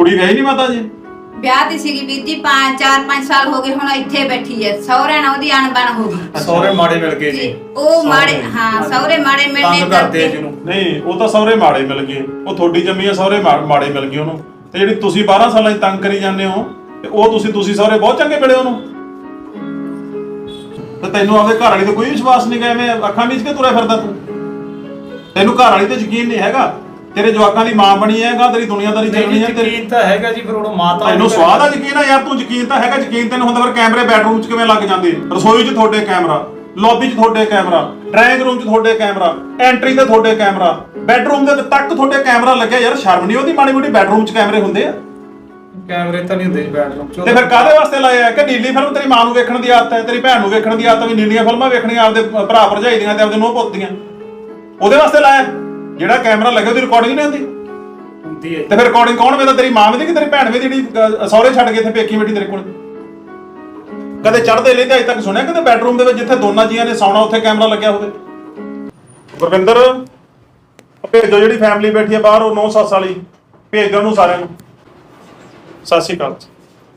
ਕੁੜੀ ਵਿਆਹੀ ਨਹੀਂ ਮਾਤਾ ਜੀ? ਵਿਆਹ ਦੀ ਸੀਗੀ ਵੀਰ ਜੀ 5 4 5 ਸਾਲ ਹੋ ਗਏ ਹੁਣ ਇੱਥੇ ਬੈਠੀ ਐ ਸਹੁਰੇ ਨਾਲ ਉਹਦੀ ਅਣਬਣ ਹੋ ਗਈ। ਸਹੁਰੇ ਮਾੜੇ ਮਿਲ ਗਏ ਜੀ। ਉਹ ਮਾੜੇ ਹਾਂ ਸਹੁਰੇ ਮਾੜੇ ਮਿਲਣੇ ਤੰਗ ਕਰਦੇ ਆ ਜਿਹਨੂੰ ਨਹੀਂ ਉਹ ਤਾਂ ਸਹੁਰੇ ਮਾੜੇ ਮਿਲ ਗਏ। ਉਹ ਤੁਹਾਡੀ ਜੰਮੀ ਆ ਸਹੁਰੇ ਮਾ- ਮਾੜੇ ਮਿਲ ਗਏ ਉਹਨੂੰ। ਤੇ ਜਿਹੜੀ ਤੁਸੀਂ 12 ਸਾਲਾਂ 'ਚ ਤੰਗ ਕਰੀ ਜਾਂਦੇ ਹੋ ਤੇ ਉਹ ਤੁਸੀਂ ਤੁਸੀਂ ਸਹੁਰੇ ਬਹੁਤ ਚੰਗੇ ਮਿਲੇ ਉਹਨੂੰ। ਤੇ ਤੈਨੂੰ ਆਪਦੇ ਘਰ ਵਾਲੀ ਤੇ ਕੋਈ ਵਿਸ਼ਵਾਸ ਨਹੀਂ ਗਿਆ ਐਵੇਂ ਅੱਖਾਂ ਵਿੱਚ ਕੇ ਤੁਰਿਆ ਫਿਰਦਾ ਤੂੰ? ਤੈਨੂੰ ਘਰ ਵਾਲੀ ਤੇ ਯਕੀਨ ਨਹੀਂ ਹੈਗਾ। ਤੇਰੇ ਜਵਾਕਾਂ ਦੀ ਮਾਂ ਬਣੀ ਹੈਗਾ ਤੇਰੀ ਦੁਨੀਆਦਾਰੀ ਚੱਲਣੀ ਹੈ ਤੇਰੀ ਯਕੀਨ ਤਾਂ ਹੈਗਾ ਜੀ ਫਿਰ ਉਹ ਮਾਤਾ ਤੈਨੂੰ ਸਵਾਦ ਆ ਯਕੀਨ ਆ ਯਾਰ ਤੂੰ ਯਕੀਨ ਤਾਂ ਹੈਗਾ ਯਕੀਨ ਤੈਨੂੰ ਹੁੰਦਾ ਪਰ ਕੈਮਰੇ ਬੈਡਰੂਮ 'ਚ ਕਿਵੇਂ ਲੱਗ ਜਾਂਦੇ? ਰਸੋਈ 'ਚ ਤੁਹਾਡੇ ਕੈਮਰਾ ਲੌਬੀ 'ਚ ਤੁਹਾਡੇ ਕੈਮਰਾ ਡਰਾਇੰਗ ਰੂਮ 'ਚ ਤੁਹਾਡੇ ਕੈਮਰਾ ਐਂਟਰੀ ਤੇ ਤੁਹਾਡੇ ਕੈਮਰਾ ਬੈਡਰੂਮ ਦੇ ਤੱਕ ਤੁਹਾਡੇ ਕੈਮਰਾ ਲੱਗਿਆ ਯਾਰ ਸ਼ਰਮ ਨਹੀਂ ਉਹਦੀ ਮਾੜੀ ਮੋਟੀ ਬੈਡਰੂਮ 'ਚ ਕੈਮਰੇ ਹੁੰਦੇ ਆ? ਕੈਮਰੇ ਤਾਂ ਨਹੀਂ ਹੁੰਦੇ ਜੀ ਬੈਡਰੂਮ ਚ। ਤੇ ਫਿਰ ਕਾਹਦੇ ਵਾਸਤੇ ਲਾਏ ਆ? ਕਿ ਨੀਲੀ ਫਿਲਮ ਤੇਰੀ ਮਾਂ ਨੂੰ ਵੇਖਣ ਦੀ ਆਦਤ ਹੈ ਤੇਰੀ ਭੈਣ ਨੂੰ ਵੇਖਣ ਦੀ ਆਦਤ ਵੀ ਨੀਲੀਆਂ ਫਿਲਮਾਂ ਵੇਖਣੀਆਂ ਆਪਦੇ ਭਰਾ ਭਰਜਾਈ ਦੀਆਂ ਤੇ ਆਪਦੇ ਨੂੰਹ ਪੁੱਤ ਦੀਆਂ। ਉਹਦੇ ਵਾਸਤੇ ਲਾਇਆ? ਜਿਹੜਾ ਕੈਮਰਾ ਲੱਗਿਆ ਉਹਦੀ ਰਿਕਾਰਡਿੰਗ ਨਹੀਂ ਹੁੰਦੀ ਹੁੰਦੀ ਹੈ ਤੇ ਫਿਰ ਰਿਕਾਰਡਿੰਗ ਕੌਣ ਵੇਦਾ ਤੇਰੀ ਮਾਂ ਵੇਦੀ ਕਿ ਤੇਰੀ ਭੈਣ ਵੇਦੀ ਜਿਹੜੀ ਸਹੁਰੇ ਛੱਡ ਕੇ ਇੱਥੇ ਪੇਕੀ ਬੈਠੀ ਤੇਰੇ ਕੋਲ? ਕਦੇ ਚੜਦੇ ਲੈਂਦੇ ਅਜੇ ਤੱਕ ਸੁਣਿਆ? ਕਦੇ ਬੈਡਰੂਮ ਦੇ ਵਿੱਚ ਜਿੱਥੇ ਦੋਨਾਂ ਜੀਆਂ ਨੇ ਸੌਣਾ ਉੱਥੇ ਕੈਮਰਾ ਲੱਗਿਆ ਹੋਵੇ? ਗੁਰਵਿੰਦਰ ਭੇਜੋ ਜਿਹੜੀ ਫੈਮਿਲੀ ਬੈਠੀ ਹੈ ਬਾਹਰ ਉਹ 9 ਸੱਸ ਵਾਲੀ। ਭੇਜ ਦਿਓ ਉਹਨੂੰ ਸਾਰਿਆਂ ਨੂੰ। ਸਤਿ ਸ਼੍ਰੀ ਅਕਾਲ।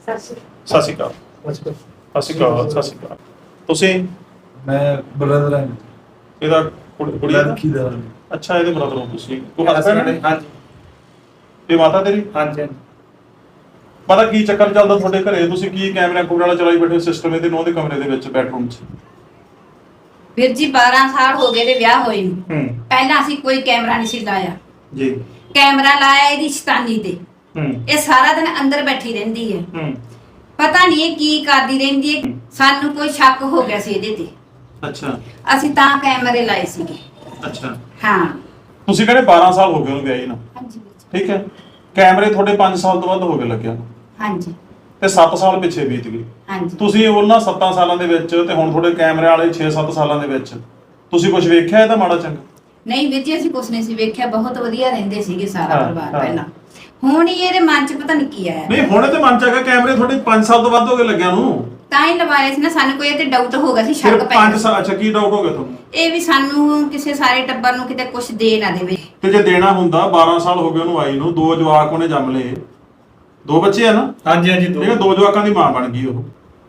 ਸਤਿ ਸ਼੍ਰੀ ਅਕਾਲ। ਸਤਿ ਸ਼੍ਰੀ ਅਕਾਲ। ਸਤਿ ਸ਼੍ਰੀ ਅਕਾਲ। ਤੁਸੀਂ? ਮੈਂ ਬ੍ਰਦਰ ਹਾਂ ਇਹਦਾ ਕੁੜੀ ਦਾ ਲੜਕੀ ਦਾ ਅੱਛਾ ਇਹਦੇ ਬਰਾਦਰ ਹੋ ਤੁਸੀਂ। ਤੂੰ ਹਸਬੈਂਡ ਹੈ ਹਾਂਜੀ। ਇਹ ਮਾਤਾ ਤੇਰੀ? ਹਾਂਜੀ ਹਾਂਜੀ। ਪਤਾ ਕੀ ਚੱਕਰ ਚੱਲਦਾ ਤੁਹਾਡੇ ਘਰੇ? ਤੁਸੀਂ ਕੀ ਕੈਮਰਾ ਕੁਮਰਾ ਵਾਲਾ ਚਲਾਈ ਬੈਠੇ ਸਿਸਟਮ ਇਹਦੇ ਨੌ ਦੇ ਕਮਰੇ ਦੇ ਵਿੱਚ ਬੈਡਰੂਮ 'ਚ? ਵੀਰ ਜੀ 12 ਸਾਲ ਹੋ ਗਏ ਤੇ ਵਿਆਹ ਹੋਏ ਨੂੰ। ਹੂੰ। ਪਹਿਲਾਂ ਅਸੀਂ ਕੋਈ ਕੈਮਰਾ ਨਹੀਂ ਸੀ ਲਾਇਆ। ਜੀ। ਕੈਮਰਾ ਲਾਇਆ ਇਹਦੀ ਸ਼ਤਾਨੀ ਤੇ। ਹੂੰ। ਇਹ ਸਾਰਾ ਦਿਨ ਅੰਦਰ ਬੈਠੀ ਰਹਿੰਦੀ ਹੈ। ਹੂੰ। ਪਤਾ ਨਹੀਂ ਇਹ ਕੀ ਕਰਦੀ ਰਹਿੰਦੀ ਹੈ। ਸਾਨੂੰ ਕੋਈ ਸ਼ੱਕ ਹੋ ਗਿਆ ਸੀ ਇਹਦੇ ਤੇ। ਅੱਛਾ। ਅਸੀਂ ਤਾਂ ਕੈਮਰੇ ਲਾਏ ਸੀਗੇ। ਅੱਛਾ। ਹਾਂ। ਤੁਸੀਂ ਕਹਿੰਦੇ 12 ਸਾਲ ਹੋ ਗਏ ਉਹਨੂੰ ਵਿਆਹੀ ਨੂੰ। ਹਾਂਜੀ ਵੀਰ ਜੀ। ਠੀਕ ਹੈ। ਕੈਮਰੇ ਤੁਹਾਡੇ 5 ਸਾਲ ਤੋਂ ਵੱਧ ਹੋ ਗਏ ਲੱਗਿਆ ਨੂੰ। ਹਾਂਜੀ। ਤੇ 7 ਸਾਲ ਪਿੱਛੇ ਬੀਤ ਗਏ। ਹਾਂਜੀ। ਤੁਸੀਂ ਉਹਨਾਂ 7 ਸਾਲਾਂ ਦੇ ਵਿੱਚ ਤੇ ਹੁਣ ਤੁਹਾਡੇ ਕੈਮਰੇ ਵਾਲੇ 6-7 ਸਾਲਾਂ ਦੇ ਵਿੱਚ ਤੁਸੀਂ ਕੁਝ ਵੇਖਿਆ ਇਹਦਾ ਮਾੜਾ ਚੰਗਾ। ਨਹੀਂ ਵੀਰ ਜੀ ਅਸੀਂ ਕੁਛ ਨਹੀਂ ਸੀ ਵੇਖਿਆ ਬਹੁਤ ਵਧੀਆ ਰਹਿੰਦੇ ਸੀਗੇ ਸਾਰਾ ਹਾਂ, ਪਰਿਵਾਰ ਹਾਂ। ਪਹਿਲਾਂ। ਹੁਣ ਹੀ ਇਹਦੇ ਮਨ 'ਚ ਪਤਾ ਨਹੀਂ ਕੀ ਆਇਆ। ਨਹੀਂ ਹੁਣ ਤੇ ਮਨ ਚ ਹੈਗਾ ਕੈਮਰੇ ਤੁਹਾਡੇ 5 ਸਾਲ ਤੋਂ ਵੱਧ ਹੋ ਗਏ ਲੱਗਿਆ ਨੂੰ। ਤਾਂ ਹੀ ਲਵਾਏ ਸੀ ਨਾ ਸਾਨੂੰ ਕੋਈ ਇਹ ਤੇ ਡਾਊਟ ਹੋ ਗਿਆ ਸੀ ਫਿਰ ਸ਼ੱਕ ਪੈ 5 ਗਿਆ ਸਾਲ ਅੱਛਾ ਕੀ ਡਾਊਟ ਹੋ ਗਿਆ ਤੁਹਾਨੂੰ? ਇਹ ਵੀ ਸਾਨੂੰ ਕਿਸੇ ਸਾਰੇ ਟੱਬਰ ਨੂੰ ਕਿਤੇ ਕੁਝ ਦੇ ਨਾ ਦੇਵੇ। ਤੇ ਜੇ ਦੇਣਾ ਹੁੰਦਾ 12 ਸਾਲ ਹੋ ਗਏ ਉਹਨੂੰ ਆਈ ਨੂੰ ਦੋ ਜਵਾਕ ਉਹਨੇ ਜੰਮ ਲਏ। ਦੋ ਬੱਚੇ ਆ ਨਾ? ਹਾਂਜੀ ਹਾਂਜੀ ਦੋ। ਠੀਕ ਹੈ ਦੋ ਜਵਾਕਾਂ ਦੀ ਮਾਂ ਬਣ ਗਈ ਉਹ।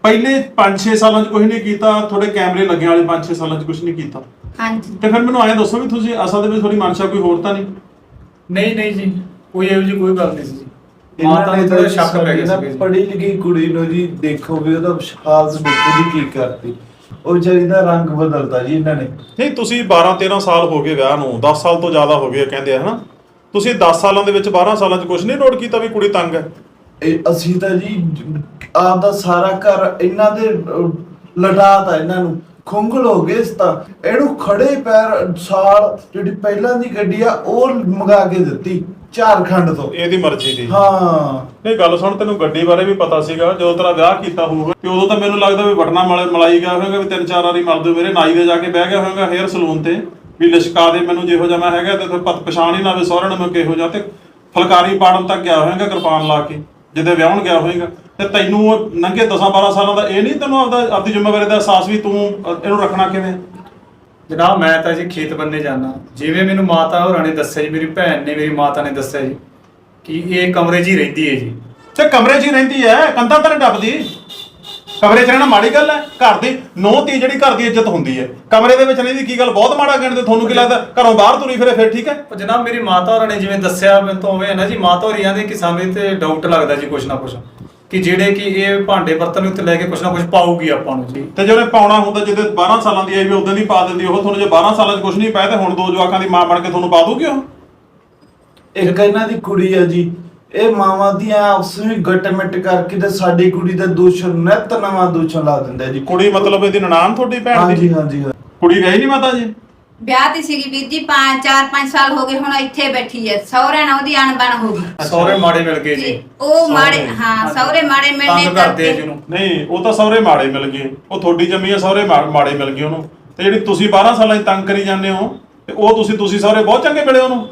ਪਹਿਲੇ 5-6 ਸਾਲਾਂ 'ਚ ਕੁਝ ਨਹੀਂ ਕੀਤਾ ਤੁਹਾਡੇ ਕੈਮਰੇ ਲੱਗਣ ਵਾਲੇ 5-6 ਸਾਲਾਂ 'ਚ ਕੁਝ ਨਹੀਂ ਕੀਤਾ। ਹਾਂਜੀ। ਤੇ ਫਿਰ ਮੈਨੂੰ ਐਂ ਦੱਸੋ ਵੀ ਤੁਸੀਂ ਅਸਲ ਦੇ ਵਿੱਚ ਤੁਹਾਡੀ ਮਨਸ਼ਾ ਕੋਈ ਹੋਰ ਤਾਂ ਨਹੀਂ? ਨਹੀਂ ਨਹੀਂ ਜੀ ਕੋਈ ਇਹੋ ਜਿਹੀ ਕੋਈ ਗੱਲ ਨਹੀਂ ਸੀ ਜੀ। ਮਾਤਾ ਨੇ ਥੋੜਾ ਸ਼ੱਕ ਪੈ ਗਿਆ ਸੀ ਨਾ ਪੜ੍ਹੀ ਲਿਖੀ ਕੁੜੀ ਨੂੰ ਜੀ ਦੇਖੋ ਵੀ ਉਹਦਾ ਹਾਲਤ ਦੇਖੋ ਜੀ ਕੀ ਕਰਤੀ ਉਹ ਵਿਚਾਰੀ ਦਾ ਰੰਗ ਬਦਲਦਾ ਜੀ ਇਹਨਾਂ ਨੇ। ਨਹੀਂ ਤੁਸੀਂ 12-13 ਸਾਲ ਹੋ ਗਏ ਵਿਆਹ ਨੂੰ 10 ਸਾਲ ਤੋਂ ਜ਼ਿਆਦਾ ਹੋ ਗਏ ਕਹਿੰਦੇ ਆ ਹਨਾ? ਤੁਸੀਂ 10 ਸਾਲਾਂ ਦੇ ਵਿੱਚ 12 ਸਾਲਾਂ 'ਚ ਕੁਝ ਨਹੀਂ ਨੋਟ ਕੀਤਾ ਵੀ ਕੁੜੀ ਤੰਗ ਹੈ? ਇਹ ਅਸੀਂ ਤਾਂ ਜੀ ਆਪ ਦਾ ਸਾਰਾ ਘਰ ਇਹਨਾਂ ਦੇ ਲਟਾਤਾ ਇਹਨਾਂ ਨੂੰ। ਖੁੰਗਲ ਹੋ ਗਏ ਤਾਂ। ਇਹਨੂੰ ਖੜੇ ਪੈਰ ਸਾਲ ਜਿਹੜੀ ਪਹਿਲਾਂ ਦੀ ਗੱਡੀ ਆ ਉਹ ਮੰਗਾ ਕੇ ਦਿੱਤੀ। ਝਾਰਖੰਡ ਤੋਂ। ਇਹਦੀ ਮਰਜ਼ੀ ਦੀ। ਹਾਂ। ਇਹ ਗੱਲ ਸੁਣ ਤੈਨੂੰ ਗੱਡੀ ਬਾਰੇ ਵੀ ਪਤਾ ਸੀਗਾ ਜਦੋਂ ਤੇਰਾ ਵਿਆਹ ਕੀਤਾ ਹੋਊਗਾ ਤੇ ਉਦੋਂ ਤਾਂ ਮੈਨੂੰ ਲੱਗਦਾ ਵੀ ਵਟਣਾ ਮਲ ਮਲਾਈ ਗਿਆ ਹੋਵੇਗਾ ਵੀ ਤਿੰਨ ਚਾਰ ਵਾਰੀ ਮਲ ਦੋ ਮੇਰੇ ਨਾਈ ਦੇ ਜਾ ਕੇ ਬਹਿ ਗਿਆ ਹੋਵੇਗਾ ਹੇਅਰ ਸਲੂਨ ਤੇ ਵੀ ਲਿਸ਼ਕਾ ਦੇ ਮੈਨੂੰ ਜਿਹੋ ਜਿਹਾ ਮੈਂ ਹੈਗਾ ਤੇ ਫਿਰ ਪਤ ਪਛਾਣ ਹੀ ਨਾ ਆਵੇ ਸਹੁਰੇ ਨੂੰ ਮੈਂ ਕਿਹੋ ਜਿਹਾ ਤੇ ਫਲਕਾਰੀ ਪਾੜਨ ਤੱਕ ਗਿਆ ਹੋਵੇਗਾ ਕਿਰਪਾਨ ਲਾ ਕੇ ਜਿੱਦੇ ਵਿਆਹਣ ਗਿਆ ਹੋਵੇਗਾ। ਤੇ ਤੈਨੂੰ ਨੰਗੇ 10 12 ਸਾਲਾਂ ਦਾ ਇਹ ਨਹੀਂ ਤੈਨੂੰ ਆਪਦਾ ਆਪਦੀ ਜ਼ਿੰਮੇਵਾਰੀ ਦਾ ਅਹਿਸਾਸ ਵੀ ਤੂੰ ਇਹਨੂੰ ਰੱਖਣਾ ਕਿਵੇਂ? ਜਨਾਬ ਮੈਂ ਤਾਂ ਜੀ ਖੇਤ ਬੰਨੇ ਜਾਣਾ ਜਿਵੇਂ ਮੈਨੂੰ ਮਾਤਾ ਹੋਰਾਂ ਨੇ ਦੱਸਿਆ ਜੀ ਮੇਰੀ ਭੈਣ ਨੇ ਮੇਰੀ ਮਾਤਾ ਨੇ ਦੱਸਿਆ ਜੀ ਕਿ ਇਹ ਕਮਰੇ 'ਚ ਹੀ ਰਹਿੰਦੀ ਹੈ ਜੀ। ਤੇ ਕਮਰੇ 'ਚ ਹੀ ਰਹਿੰਦੀ ਐ ਕੰਧਾਂ ਤਾਂ ਨੀ ਟੱਪਦੀ? ਕਮਰੇ 'ਚ ਰਹਿਣਾ ਮਾੜੀ ਗੱਲ ਐ ਘਰ ਦੀ ਨੌ ਤੀ ਜਿਹੜੀ ਘਰ ਦੀ ਇੱਜ਼ਤ ਹੁੰਦੀ ਐ ਕਮਰੇ ਦੇ ਵਿੱਚ ਰਹਿਣ ਦੀ ਕੀ ਗੱਲ? ਬਹੁਤ ਮਾੜਾ ਗਿਣਦੇ ਤੁਹਾਨੂੰ ਕੀ ਲੱਗਦਾ? ਘਰੋਂ ਬਾਹਰ ਤੁਰੀ ਫਿਰੇ ਫਿਰ ਠੀਕ ਐ ਪਰ ਜਨਾਬ ਮੇਰੀ ਮਾਤਾ ਹੋਰਾਂ ਨੇ ਜਿਵੇਂ ਦੱਸਿਆ ਮੈਨੂੰ ਤਾਂ ਉਵੇਂ ਹੈ ਨਾ ਜੀ ਮਾਤਾ ਹੋਰੀ ਆਂਦੇ ਕਿ ਸਾਨੂੰ ਤੇ ਡਾਊਟ ਲੱਗਦਾ ਜੀ ਕੁਛ ਨਾ ਕੁਛ। ਕਿ ਜਿਹੜੇ ਕਿ ਇਹ ਭਾਂਡੇ ਬਰਤਨ ਉੱਤੇ ਲੈ ਕੇ ਕੁਛ ਨਾ ਕੁਛ ਪਾਊਗੀ ਆਪਾਂ ਨੂੰ ਜੀ। ਤੇ ਜੇ ਉਹਨੇ ਪਾਉਣਾ ਹੁੰਦਾ ਜਿਹਦੇ 12 ਸਾਲਾਂ ਦੀ ਆਈ ਵੀ ਉਦੋਂ ਦੀ ਪਾ ਦਿੰਦੀ ਉਹ ਤੁਹਾਨੂੰ ਜੇ 12 ਸਾਲਾਂ 'ਚ ਕੁਝ ਨਹੀਂ ਪਾਇਆ ਤੇ ਹੁਣ ਦੋ ਜਵਾਕਾਂ ਦੀ ਮਾਂ ਬਣ ਕੇ ਤੁਹਾਨੂੰ ਪਾ ਦੂਗੀ ਉਹ? ਇੱਕ ਇਹਨਾਂ ਦੀ ਕੁੜੀ ਆ ਜੀ ਇਹ ਮਾਵਾਂ ਦੀਆਂ ਆਪਸ ਵਿੱਚ ਗੱਟਮਿਟ ਕਰਕੇ ਤੇ ਸਾਡੀ ਕੁੜੀ ਦਾ ਦੂਸ਼ਣ ਨਿਤ ਨਵਾਂ ਦੂਸ਼ਣ ਲਾ ਦਿੰਦਾ ਜੀ। ਕੁੜੀ ਮਤਲਬ ਇਹਦੀ ਨਨਾਣ ਤੁਹਾਡੀ ਭੈਣ ਹਾਂਜੀ ਦੀ ਹਾਂਜੀ। ਹਾਂ। ਕੁੜੀ ਵਿਆਹੀ ਨਹੀਂ ਮਾਤਾ ਜੀ? ਵਿਆਹ ਦੀ ਸੀਗੀ ਵੀਰ ਜੀ 5 4 5 ਸਾਲ ਹੋ ਗਏ ਹੁਣ ਇੱਥੇ ਬੈਠੀ ਹੈ। ਸਹੁਰੇ ਨਾਲ ਉਹਦੀ ਅਣਬਣ ਹੋ ਗਈ। ਸਹੁਰੇ ਮਾੜੇ ਮਿਲ ਗਏ ਜੀ। ਉਹ ਮਾੜੇ ਹਾਂ। ਸਹੁਰੇ ਮਾੜੇ ਮਿਲਣੇ ਤੰਗ ਕਰਦੇ ਆ ਜਿਹਨੂੰ ਨਹੀਂ ਉਹ ਤਾਂ ਸਹੁਰੇ ਮਾੜੇ ਮਿਲ ਗਏ। ਉਹ ਤੁਹਾਡੀ ਜੰਮੀ ਆ ਸਹੁਰੇ ਮਾ- ਮਾੜੇ ਮਿਲ ਗਏ ਉਹਨੂੰ। ਤੇ ਜਿਹੜੀ ਤੁਸੀਂ 12 ਸਾਲਾਂ 'ਚ ਤੰਗ ਕਰੀ ਜਾਂਦੇ ਹੋ ਤੇ ਉਹ ਤੁਸੀਂ ਤੁਸੀਂ ਸਹੁਰੇ ਬਹੁਤ ਚੰਗੇ ਮਿਲੇ ਉਹਨੂੰ।